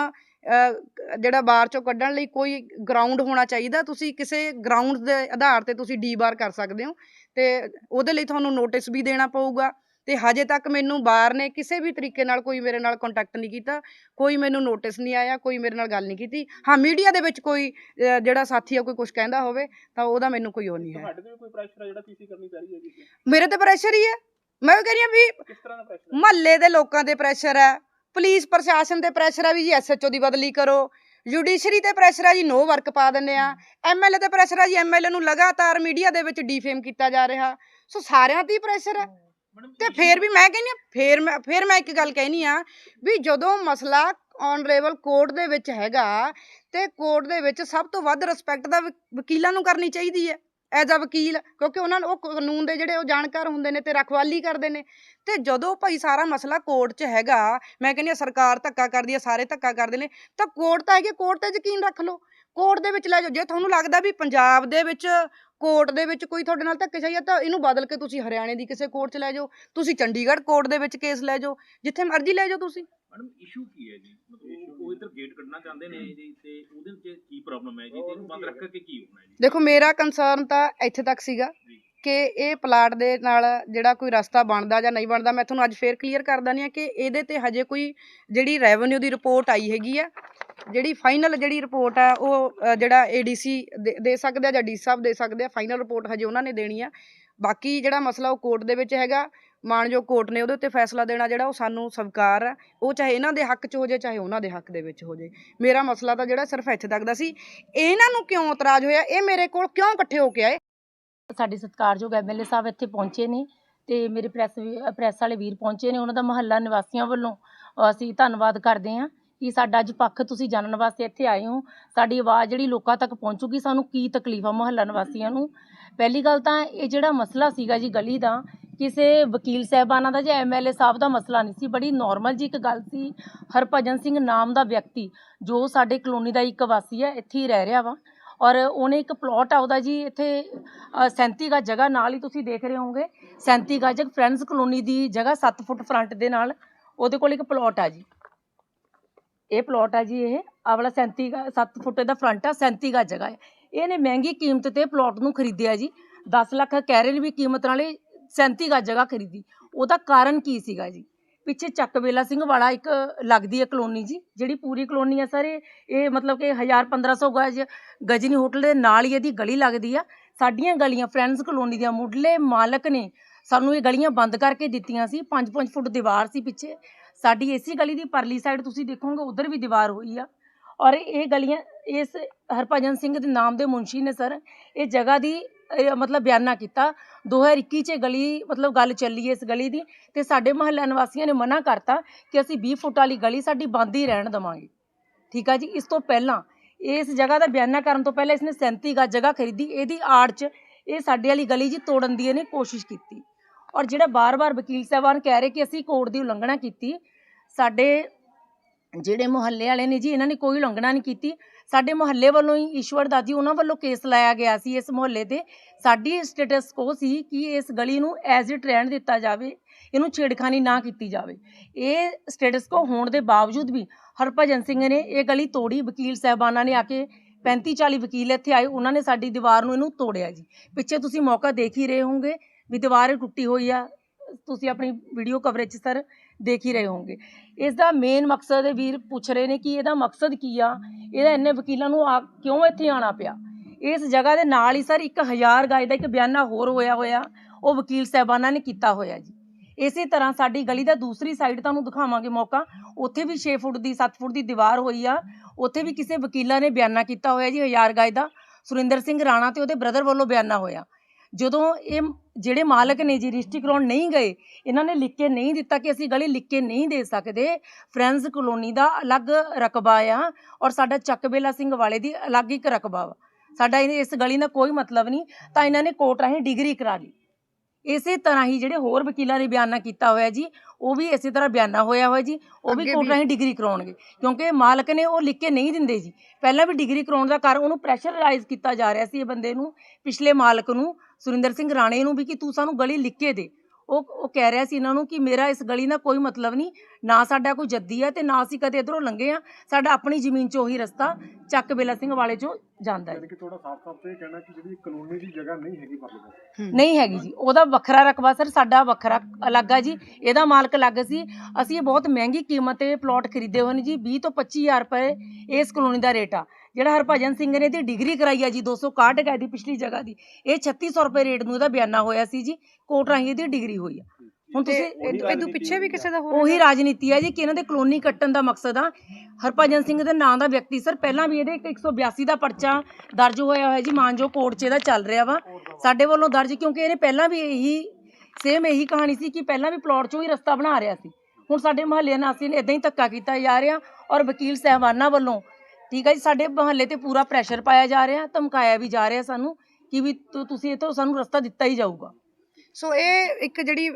ਜਿਹੜਾ ਬਾਰ ਚੋਂ ਕੱਢਣ ਲਈ ਕੋਈ ਗਰਾਊਂਡ ਹੋਣਾ ਚਾਹੀਦਾ ਤੁਸੀਂ ਕਿਸੇ ਗਰਾਊਂਡ ਦੇ ਆਧਾਰ ਤੇ ਤੁਸੀਂ ਡੀ ਬਾਰ ਕਰ ਸਕਦੇ ਹੋ ਤੇ ਉਹਦੇ ਲਈ ਤੁਹਾਨੂੰ ਨੋਟਿਸ ਵੀ ਦੇਣਾ ਪਊਗਾ ਤੇ ਹਜੇ ਤੱਕ ਮੈਨੂੰ ਬਾਰ ਨੇ ਕਿਸੇ ਵੀ ਤਰੀਕੇ ਨਾਲ ਕੋਈ ਮੇਰੇ ਨਾਲ ਕੰਟੈਕਟ ਨਹੀਂ ਕੀਤਾ ਕੋਈ ਮੈਨੂੰ ਨੋਟਿਸ ਨਹੀਂ ਆਇਆ ਕੋਈ ਮੇਰੇ ਨਾਲ ਗੱਲ ਨਹੀਂ ਕੀਤੀ। ਹਾਂ ਮੀਡੀਆ ਦੇ ਵਿੱਚ ਕੋਈ ਜਿਹੜਾ ਸਾਥੀ ਆ ਕੋਈ ਕੁਝ ਕਹਿੰਦਾ ਹੋਵੇ ਤਾਂ ਉਹਦਾ ਮੈਨੂੰ ਕੋਈ ਉਹ ਨਹੀਂ ਹੈ। ਤੁਹਾਡੇ ਤੇ ਵੀ ਕੋਈ ਪ੍ਰੈਸ਼ਰ ਹੈ ਜਿਹੜਾ ਪੀਸੀ ਕਰਨੀ ਪੈ ਰਹੀ ਹੈ ਜੀ ਮੇਰੇ ਤੇ ਪ੍ਰੈਸ਼ਰ ਹੀ ਹੈ। ਮੈਂ ਕਹਿ ਰਹੀ ਹਾਂ ਵੀ ਕਿਸ ਤਰ੍ਹਾਂ ਦਾ ਪ੍ਰੈਸ਼ਰ ਮਹੱਲੇ ਦੇ ਲੋਕਾਂ ਤੇ ਪ੍ਰੈਸ਼ਰ ਹੈ। ਪੁਲਿਸ ਪ੍ਰਸ਼ਾਸਨ ਤੇ ਪ੍ਰੈਸ਼ਰ ਹੈ ਵੀ ਜੀ ਐਸਐਚਓ ਦੀ ਬਦਲੀ ਕਰੋ। ਜੁਡੀਸ਼ਰੀ ਤੇ ਪ੍ਰੈਸ਼ਰ ਹੈ ਜੀ ਨੋ ਵਰਕ ਪਾ ਦਿੰਨੇ ਆ। ਐਮਐਲਏ ਤੇ ਪ੍ਰੈਸ਼ਰ ਹੈ ਜੀ ਐਮਐਲਏ ਨੂੰ ਲਗਾਤਾਰ ਮੀਡੀਆ ਦੇ ਵਿੱਚ ਡੀਫੇਮ ਕੀਤਾ ਜਾ ਰਿਹਾ। ਸੋ ਸਾਰਿਆਂ ਤੇ ਹੀ ਪ੍ਰੈਸ਼ਰ ਹੈ ਤੇ ਫੇਰ ਵੀ ਮੈਂ ਕਹਿੰਦੀ ਹਾਂ ਫੇਰ ਮੈਂ ਫੇਰ ਮੈਂ ਇੱਕ ਗੱਲ ਕਹਿਨੀ ਆ ਵੀ ਜਦੋਂ ਮਸਲਾ ਔਨਰੇਬਲ ਕੋਰਟ ਦੇ ਵਿੱਚ ਹੈਗਾ ਤੇ ਕੋਰਟ ਦੇ ਵਿੱਚ ਸਭ ਤੋਂ ਵੱਧ ਰਿਸਪੈਕਟ ਦਾ ਵਕੀਲਾਂ ਨੂੰ ਕਰਨੀ ਚਾਹੀਦੀ ਹੈ। ਐਜ਼ ਅ ਵਕੀਲ, ਕਿਉਂਕਿ ਉਹਨਾਂ ਨੂੰ ਉਹ ਕਾਨੂੰਨ ਦੇ ਜਿਹੜੇ ਉਹ ਜਾਣਕਾਰ ਹੁੰਦੇ ਨੇ ਤੇ ਰਖਵਾਲੀ ਕਰਦੇ ਨੇ। ਤੇ ਜਦੋਂ ਭਾਈ ਸਾਰਾ ਮਸਲਾ ਕੋਰਟ 'ਚ ਹੈਗਾ, ਮੈਂ ਕਹਿੰਦੀ ਹਾਂ ਸਰਕਾਰ ਧੱਕਾ ਕਰਦੀ ਹੈ ਸਾਰੇ ਧੱਕਾ ਕਰਦੇ ਨੇ, ਤਾਂ ਕੋਰਟ ਤਾਂ ਹੈਗੀ ਕੋਰਟ ਤੇ ਯਕੀਨ ਰੱਖ ਲਓ। ਕੋਰਟ ਦੇ ਵਿੱਚ ਲੈ ਜਾਓ, ਜੇ ਤੁਹਾਨੂੰ ਲੱਗਦਾ ਵੀ ਪੰਜਾਬ ਦੇ ਵਿੱਚ ਕੋਰਟ ਦੇ ਵਿੱਚ ਕੋਈ ਤੁਹਾਡੇ ਨਾਲ ਧੱਕੇਸ਼ਾਹੀ ਹੈ ਤਾਂ ਇਹਨੂੰ ਬਦਲ ਕੇ ਤੁਸੀਂ ਹਰਿਆਣੇ ਦੀ ਕਿਸੇ ਕੋਰਟ 'ਚ ਲੈ ਜਾਓ, ਤੁਸੀਂ ਚੰਡੀਗੜ੍ਹ ਕੋਰਟ ਦੇ ਵਿੱਚ ਕੇਸ ਲੈ ਜਾਓ, ਜਿੱਥੇ ਮਰਜ਼ੀ ਲੈ ਜਾਓ ਤੁਸੀਂ। ਮੈਡਮ ਇਸ਼ੂ ਕੀ ਹੈ ਜੀ? ਮਤਲਬ ਉਹ- ਇਧਰ ਗੇਟ ਕੱਢਣਾ ਚਾਹੁੰਦੇ ਨੇ ਜੀ ਤੇ ਉਹਦੇ ਵਿੱਚ ਕੀ ਪ੍ਰੋਬਲਮ ਹੈ ਜੀ? ਤੇ ਇਹਨੂੰ ਬੰਦ ਰੱਖ ਕੇ ਕੀ ਹੋਣਾ ਹੈ ਜੀ? ਦੇਖੋ ਮੇਰਾ ਕੰਸਰਨ ਤਾਂ ਇੱਥੇ ਤੱਕ ਸੀਗਾ ਕਿ ਇਹ ਪਲਾਟ ਦੇ ਨਾਲ ਜਿਹੜਾ ਕੋਈ ਰਸਤਾ ਬਣਦਾ ਜਾਂ ਨਹੀਂ ਬਣਦਾ ਮੈਂ ਤੁਹਾਨੂੰ ਅੱਜ ਫੇਰ ਕਲੀਅਰ ਕਰ ਦਿੰਦੀ ਹਾਂ ਕਿ ਇਹਦੇ ਤੇ ਹਜੇ ਕੋਈ ਜਿਹੜੀ ਰੈਵਨਿਊ ਦੀ ਰਿਪੋਰਟ ਆਈ ਹੈਗੀ ਆ ਜਿਹੜੀ ਫਾਈਨਲ ਜਿਹੜੀ ਰਿਪੋਰਟ ਆ ਉਹ ਜਿਹੜਾ ਏਡੀਸੀ ਦੇ ਸਕਦੇ ਆ ਜਾਂ ਡੀ ਸਾਹਿਬ ਦੇ ਸਕਦੇ ਆ ਫਾਈਨਲ ਰਿਪੋਰਟ ਹਜੇ ਉਹਨਾਂ ਨੇ ਦੇਣੀ ਆ। ਬਾਕੀ ਜਿਹੜਾ ਮਸਲਾ ਉਹ ਕੋਰਟ ਦੇ ਵਿੱਚ ਹੈਗਾ ਮਾਨਯੋਗ ਕੋਰਟ ਨੇ ਉਹਦੇ ਉੱਤੇ ਫੈਸਲਾ ਦੇਣਾ ਜਿਹੜਾ ਉਹ ਸਾਨੂੰ ਸਵੀਕਾਰ ਆ, ਉਹ ਚਾਹੇ ਇਹਨਾਂ ਦੇ ਹੱਕ 'ਚ ਹੋ ਜਾਏ, ਚਾਹੇ ਉਹਨਾਂ ਦੇ ਹੱਕ ਦੇ ਵਿੱਚ ਹੋ ਜਾਏ। ਮੇਰਾ ਮਸਲਾ ਤਾਂ ਜਿਹੜਾ ਸਿਰਫ ਇੱਥੇ ਤੱਕ ਦਾ ਸੀ। ਇਹਨਾਂ ਨੂੰ ਕਿਉਂ ਇਤਰਾਜ਼ ਹੋਇਆ? ਇਹ ਮੇਰੇ ਕੋਲ ਕਿਉਂ ਇਕੱਠੇ ਹੋ ਕੇ ਆਏ? ਸਾਡੇ ਸਤਿਕਾਰਯੋਗ ਐਮਐਲਏ ਸਾਹਿਬ ਇੱਥੇ ਪਹੁੰਚੇ ਨੇ ਤੇ ਮੇਰੇ ਪ੍ਰੈਸ ਪ੍ਰੈਸ ਵਾਲੇ ਵੀਰ ਪਹੁੰਚੇ ਨੇ, ਉਹਨਾਂ ਦਾ ਮਹੱਲਾ ਨਿਵਾਸੀਆਂ ਵੱਲੋਂ। ਅਸੀਂ ਧੰਨਵਾਦ ਕਰਦੇ ਹਾਂ ਕਿ ਸਾਡਾ ਅੱਜ ਪੱਖ ਤੁਸੀਂ ਜਾਣਨ ਵਾਸਤੇ ਇੱਥੇ ਆਏ ਹੋ। ਸਾਡੀ ਆਵਾਜ਼ ਜਿਹੜੀ ਲੋਕਾਂ ਤੱਕ ਪਹੁੰਚੂਗੀ, ਸਾਨੂੰ ਕੀ ਤਕਲੀਫ ਆ ਮਹੱਲਾ ਨਿਵਾਸੀਆਂ ਨੂੰ? ਪਹਿਲੀ ਗੱਲ ਤਾਂ ਇਹ ਜਿਹੜਾ ਮਸਲਾ ਸੀਗਾ ਜੀ ਗਲੀ ਦਾ ਕਿਸੇ ਵਕੀਲ ਸਾਹਿਬਾਨਾਂ ਦਾ ਜਾਂ ਐਮਐਲਏ ਸਾਹਿਬ ਦਾ ਮਸਲਾ ਨਹੀਂ ਸੀ ਬੜੀ ਨਾਰਮਲ ਜੀ ਇੱਕ ਗੱਲ ਸੀ ਹਰਭਜਨ ਸਿੰਘ ਨਾਮ ਦਾ ਵਿਅਕਤੀ ਜੋ ਸਾਡੇ ਕਲੋਨੀ ਦਾ ਇੱਕ ਵਾਸੀ ਹੈ ਇੱਥੇ ਹੀ ਰਹਿ ਰਿਹਾ ਵਾ ਔਰ ਉਹਨੇ ਇੱਕ ਪਲਾਟ ਆ ਉਹਦਾ ਜੀ ਇੱਥੇ ਅ, 37 ਗਜ ਜਗ੍ਹਾ ਨਾਲ ਹੀ ਤੁਸੀਂ ਦੇਖ ਰਹੇ ਹੋਵੋਗੇ 37 ਗਜ ਫਰੈਂਡਸ ਕਲੋਨੀ ਦੀ ਜਗ੍ਹਾ 7 ਫੁੱਟ ਫਰੰਟ ਦੇ ਨਾਲ ਉਹਦੇ ਕੋਲ ਇੱਕ ਪਲਾਟ ਆ ਜੀ। ਇਹ ਪਲਾਟ ਆ ਜੀ ਇਹ ਆਵਲਾ ਵਾਲਾ 37 ਗ- 7 ਫੁੱਟ ਦਾ ਫਰੰਟ ਆ 37 ਗਜ ਜਗ੍ਹਾ ਹੈ। ਇਹਨੇ ਮਹਿੰਗੀ ਕੀਮਤ ਤੇ ਪਲਾਟ ਨੂੰ ਖਰੀਦਿਆ ਜੀ 10 ਲੱਖ ਕਹਿ ਰਹੇ ਨੇ ਵੀ ਕੀਮਤ ਨਾਲੇ 37 ਗਜ ਜਗ੍ਹਾ ਖਰੀਦੀ। ਉਹਦਾ ਕਾਰਨ ਕੀ ਸੀਗਾ ਜੀ? ਪਿੱਛੇ ਚੱਕ ਵੇਲਾ ਸਿੰਘ ਵਾਲਾ ਇੱਕ ਲੱਗਦੀ ਹੈ ਕਲੋਨੀ ਜੀ, ਜਿਹੜੀ ਪੂਰੀ ਕਲੋਨੀ ਆ ਸਰ, ਇਹ ਮਤਲਬ ਕਿ 1000 1500 ਗਜ ਗਜਨੀ ਹੋਟਲ ਦੇ ਨਾਲ ਹੀ ਇਹਦੀ ਗਲੀ ਲੱਗਦੀ ਆ। ਸਾਡੀਆਂ ਗਲੀਆਂ ਫਰੈਂਡਸ ਕਲੋਨੀ ਦੀਆਂ ਮੁੱਢਲੇ ਮਾਲਕ ਨੇ ਸਾਨੂੰ ਇਹ ਗਲੀਆਂ ਬੰਦ ਕਰਕੇ ਦਿੱਤੀਆਂ ਸੀ। 5-5 ਫੁੱਟ ਦੀਵਾਰ ਸੀ ਪਿੱਛੇ। ਸਾਡੀ ਇਸੇ ਗਲੀ ਦੀ ਪਰਲੀ ਸਾਈਡ ਤੁਸੀਂ ਦੇਖੋਗੇ, ਉਧਰ ਵੀ ਦੀਵਾਰ ਹੋਈ ਆ। ਔਰ ਇਹ ਗਲੀਆਂ ਇਸ ਹਰਭਜਨ ਸਿੰਘ ਦੇ ਨਾਮ ਦੇ ਮੁਨਸ਼ੀ ਨੇ ਸਰ, ਇਹ ਜਗ੍ਹਾ ਦੀ ਮਤਲਬ ਬਿਆਨਾ ਕੀਤਾ। 2021 ਚ ਇਹ ਗਲੀ, ਮਤਲਬ ਗੱਲ ਚੱਲੀ ਇਸ ਗਲੀ ਦੀ ਤੇ ਸਾਡੇ ਮਹੱਲਾ ਨਿਵਾਸੀਆਂ ਨੇ ਮਨਾ ਕਰਤਾ ਕਿ ਅਸੀਂ 20 ਫੁੱਟ ਵਾਲੀ ਗਲੀ ਸਾਡੀ ਬੰਦ ਹੀ ਰਹਿਣ ਦੇਵਾਂਗੇ। ਠੀਕ ਆ ਜੀ? ਇਸ ਤੋਂ ਪਹਿਲਾਂ, ਇਸ ਜਗ੍ਹਾ ਦਾ ਬਿਆਨਾ ਕਰਨ ਤੋਂ ਪਹਿਲਾਂ ਇਸਨੇ 37 ਗਾ ਜਗ੍ਹਾ ਖਰੀਦੀ। ਇਹਦੀ ਆੜ 'ਚ ਇਹ ਸਾਡੇ ਵਾਲੀ ਗਲੀ ਜੀ ਤੋੜਨ ਦੀ ਇਹਨੇ ਕੋਸ਼ਿਸ਼ ਕੀਤੀ। ਔਰ ਜਿਹੜਾ ਬਾਰ-ਬਾਰ ਵਕੀਲ ਸਾਹਿਬਾਨ ਕਹਿ ਰਹੇ ਕਿ ਅਸੀਂ ਕੋਰਟ ਦੀ ਉਲੰਘਣਾ ਕੀਤੀ, ਸਾਡੇ ਜਿਹੜੇ ਮੁਹੱਲੇ ਵਾਲੇ ਨੇ ਜੀ, ਇਹਨਾਂ ਨੇ ਕੋਈ ਉਲੰਘਣਾ ਨਹੀਂ ਕੀਤੀ। ਸਾਡੇ ਮੁਹੱਲੇ ਵੱਲੋਂ ਹੀ ਈਸ਼ਵਰ ਦਾਦੀ ਉਹਨਾਂ ਵੱਲੋਂ ਕੇਸ ਲਾਇਆ ਗਿਆ ਸੀ ਇਸ ਮੁਹੱਲੇ ਤੇ। ਸਾਡੀ ਸਟੇਟਸ ਕੋ ਸੀ ਕਿ ਇਸ ਗਲੀ ਨੂੰ ਐਜ਼ ਇਟ ਰਹਿਣ ਦਿੱਤਾ ਜਾਵੇ, ਇਹਨੂੰ ਛੇੜਖਾਨੀ ਨਾ ਕੀਤੀ ਜਾਵੇ। ਇਹ ਸਟੇਟਸ ਕੋ ਹੋਣ ਦੇ ਬਾਵਜੂਦ ਵੀ ਹਰਭਜਨ ਸਿੰਘ ਨੇ ਇਹ ਗਲੀ ਤੋੜੀ, ਵਕੀਲ ਸਾਹਿਬਾਨਾਂ ਨੇ ਆ ਕੇ 35 40 ਵਕੀਲ ਇੱਥੇ ਆਏ, ਉਹਨਾਂ ਨੇ ਸਾਡੀ ਦੀਵਾਰ ਨੂੰ ਇਹਨੂੰ ਤੋੜਿਆ ਜੀ। ਪਿੱਛੇ ਤੁਸੀਂ ਮੌਕਾ ਦੇਖ ਹੀ ਰਹੇ ਹੋਵੋਗੇ ਵੀ ਦੀਵਾਰ ਟੁੱਟੀ ਹੋਈ ਆ। ਤੁਸੀਂ ਆਪਣੀ ਵੀਡੀਓ ਕਵਰੇਜ ਸਰ ਦੇਖ ਹੀ ਰਹੇ ਹੋਵੋਗੇ ਇਸ ਦਾ ਮੇਨ ਮਕਸਦ ਇਹ ਵੀਰ ਪੁੱਛ ਰਹੇ ਨੇ ਕਿ ਇਹਦਾ ਮਕਸਦ ਕੀ ਆ? ਇਹਦਾ ਇੰਨੇ ਵਕੀਲਾਂ ਨੂੰ ਆ ਕਿਉਂ ਇੱਥੇ ਆਣਾ ਪਿਆ? ਇਸ ਜਗ੍ਹਾ ਦੇ ਨਾਲ ਹੀ ਸਰ 1000 ਗਾਇ ਦਾ ਇੱਕ ਬਿਆਨਾ ਹੋਰ ਹੋਇਆ ਹੋਇਆ। ਉਹ ਵਕੀਲ ਸਾਹਿਬਾਨਾਂ ਨੇ ਕੀਤਾ ਹੋਇਆ ਜੀ। ਇਸੇ ਤਰ੍ਹਾਂ ਸਾਡੀ ਗਲੀ ਦਾ ਦੂਸਰੀ ਸਾਈਡ ਤੁਹਾਨੂੰ ਦਿਖਾਵਾਂਗੇ ਮੌਕਾ। ਉੱਥੇ ਵੀ 6 ਫੁੱਟ ਦੀ 7 ਫੁੱਟ ਦੀ ਦੀਵਾਰ ਹੋਈ ਆ। ਉੱਥੇ ਵੀ ਕਿਸੇ ਵਕੀਲਾਂ ਨੇ ਬਿਆਨਾ ਕੀਤਾ ਹੋਇਆ ਜੀ 1000 ਗਜ ਦਾ। ਸੁਰਿੰਦਰ ਸਿੰਘ ਰਾਣਾ ਤੇ ਉਹਦੇ ਬ੍ਰਦਰ ਵੱਲੋਂ ਬਿਆਨਾ ਹੋਇਆ। ਜਦੋਂ ਇਹ ਜਿਹੜੇ ਮਾਲਕ ਨੇ ਜੀ ਰਜਿਸਟਰੀ ਕਰਾਉਣ ਨਹੀਂ ਗਏ ਇਹਨਾਂ ਨੇ ਲਿਖ ਕੇ ਨਹੀਂ ਦਿੱਤਾ ਕਿ ਅਸੀਂ ਗਲੀ ਲਿਖ ਕੇ ਨਹੀਂ ਦੇ ਸਕਦੇ। ਫਰੈਂਡਸ ਕਲੋਨੀ ਦਾ ਅਲੱਗ ਰਕਬਾ ਆ ਔਰ ਸਾਡਾ ਚੱਕਬੇਲਾ ਸਿੰਘ ਵਾਲੇ ਦੀ ਅਲੱਗ ਇੱਕ ਰਕਬਾ ਵਾ। ਸਾਡਾ ਇਹ- ਇਸ ਗਲੀ ਨਾਲ ਕੋਈ ਮਤਲਬ ਨਹੀਂ ਤਾਂ ਇਹਨਾਂ ਨੇ ਕੋਰਟ ਰਾਹੀਂ ਡਿਗਰੀ ਕਰਾ ਲਈ। ਇਸੇ ਤਰ੍ਹਾਂ ਹੀ ਜਿਹੜੇ ਹੋਰ ਵਕੀਲਾਂ ਨੇ ਬਿਆਨਾ ਕੀਤਾ ਹੋਇਆ ਜੀ ਉਹ ਵੀ ਇਸੇ ਤਰ੍ਹਾਂ ਬਿਆਨਾ ਹੋਇਆ ਹੋਇਆ ਜੀ ਉਹ ਵੀ ਕੋਰਟ ਰਾਹੀਂ ਡਿਗਰੀ ਕਰਾਉਣਗੇ। ਕਿਉਂਕਿ ਮਾਲਕ ਨੇ ਉਹ ਲਿਖ ਕੇ ਨਹੀਂ ਦਿੰਦੇ ਜੀ। ਪਹਿਲਾਂ ਵੀ ਡਿਗਰੀ ਕਰਾਉਣ ਦਾ ਕਾਰਨ ਉਹਨੂੰ ਪ੍ਰੈਸ਼ਰਾਈਜ਼ ਕੀਤਾ ਜਾ ਰਿਹਾ ਸੀ ਇਹ ਬੰਦੇ ਨੂੰ ਪਿਛਲੇ ਮਾਲਕ ਨੂੰ। ਸੁਰਿੰਦਰ ਸਿੰਘ ਰਾਣੇ ਨੂੰ ਵੀ ਕਿ ਤੂੰ ਸਾਨੂੰ ਗਲੀ ਲਿਖ ਕੇ ਦੇ। ਉਹ ਉਹ ਕਹਿ ਰਿਹਾ ਸੀ ਇਹਨਾਂ ਨੂੰ ਕਿ ਮੇਰਾ ਇਸ ਗਲੀ ਨਾਲ ਕੋਈ ਮਤਲਬ ਨਹੀਂ ਨਾ ਸਾਡਾ ਕੋਈ ਜੱਦੀ ਹੈ ਤੇ ਨਾ ਅਸੀਂ ਕਦੇ ਇਧਰੋਂ ਲੰਘੇ ਆ ਸਾਡਾ ਆਪਣੀ ਜ਼ਮੀਨ 'ਚੋਂ ਹੀ ਰਸਤਾ ਚੱਕ ਬੇਲਾ ਸਿੰਘ ਵਾਲੇ 'ਚੋਂ ਜਾਂਦਾ ਹੈ। ਯਾਨੀ ਕਿ ਤੁਹਾਡਾ ਸਾਫ਼ ਤੌਰ ਤੇ ਇਹ ਕਹਿਣਾ ਕਿ ਜਿਹੜੀ ਕਲੋਨੀ ਦੀ ਜਗ੍ਹਾ ਨਹੀਂ ਹੈਗੀ ਪਰਲੇ ਪਾਸੇ ਨਹੀਂ ਹੈਗੀ ਜੀ ਉਹਦਾ ਵੱਖਰਾ ਰਕਬਾ ਸਰ ਸਾਡਾ ਵੱਖਰਾ ਅਲੱਗ ਆ ਜੀ ਇਹਦਾ ਮਾਲਕ ਅਲੱਗ ਸੀ ਅਸੀਂ ਇਹ ਬਹੁਤ ਮਹਿੰਗੀ ਕੀਮਤ ਤੇ ਪਲਾਟ ਖਰੀਦੇ ਹੋਏ ਨੇ ਜੀ 20 ਤੋਂ 25000 ਰੁਪਏ ਇਸ ਕਲੋਨੀ ਦਾ ਰੇਟ ਆ ਜਿਹੜਾ ਹਰਭਜਨ ਸਿੰਘ ਨੇ ਇਹਦੀ ਡਿਗਰੀ ਕਰਾਈ ਆ ਜੀ 261 ਗਏ ਦੀ ਪਿਛਲੀ ਜਗ੍ਹਾ ਦੀ ਇਹ 3600 ਰੁਪਏ ਰੇਟ ਨੂੰ ਇਹਦਾ ਬਿਆਨਾ ਹੋਇਆ ਸੀ ਜੀ ਕੋਰਟ ਰਾਹੀਂ ਇਹਦੀ ਡਿਗਰੀ ਹੋਈ ਆ। ਹੁਣ ਤੁਸੀਂ ਇਹ- ਇਹਦੋਂ ਪਿੱਛੇ ਵੀ ਕਿਸੇ ਦਾ ਹੋਰ ਉਹੀ? ਰਾਜਨੀਤੀ ਹੈ ਜੀ ਕਿ ਇਹਨਾਂ ਦੇ ਕਲੋਨੀ ਕੱਟਣ ਦਾ ਮਕਸਦ ਆ। ਹਰਭਜਨ ਸਿੰਘ ਦੇ ਨਾਂ ਦਾ ਵਿਅਕਤੀ ਸਰ ਪਹਿਲਾਂ ਵੀ ਇਹਦੇ ਇੱਕ 182 ਦਾ ਪਰਚਾ ਦਰਜ ਹੋਇਆ ਹੋਇਆ ਜੀ ਮਾਨਜੋ ਕੋਰਟ 'ਚ ਇਹਦਾ ਚੱਲ ਰਿਹਾ ਵਾ। ਸਾਡੇ ਵੱਲੋਂ ਦਰਜ ਕਿਉਂਕਿ ਇਹਨੇ ਪਹਿਲਾਂ ਵੀ ਇਹੀ ਸੇਮ ਇਹੀ ਕਹਾਣੀ ਸੀ ਕਿ ਪਹਿਲਾਂ ਵੀ ਪਲਾਟ 'ਚੋਂ ਹੀ ਰਸਤਾ ਬਣਾ ਰਿਹਾ ਸੀ। ਹੁਣ ਸਾਡੇ ਮਹੱਲੇ ਨਿਵਾਸੀ ਨੇ ਇਦਾਂ ਹੀ ਧੱਕਾ ਕੀਤਾ ਜਾ ਰਿਹਾ ਔਰ ਵਕੀਲ ਸਹਿਬਾਨਾਂ ਵੱਲੋਂ ਠੀਕ ਹੈ ਜੀ ਸਾਡੇ ਮਹੱਲੇ ਤੇ ਪੂਰਾ ਪ੍ਰੈਸ਼ਰ ਪਾਇਆ ਜਾ ਰਿਹਾ ਧਮਕਾਇਆ ਵੀ ਜਾ ਰਿਹਾ ਸਾਨੂੰ ਕਿ ਵੀ ਤੁਸੀਂ ਇਹ ਤੋਂ ਸਾਨੂੰ ਰਸਤਾ ਦਿੱਤਾ ਹੀ ਜਾਊਗਾ। ਸੋ ਇਹ ਇੱਕ ਜਿਹੜੀ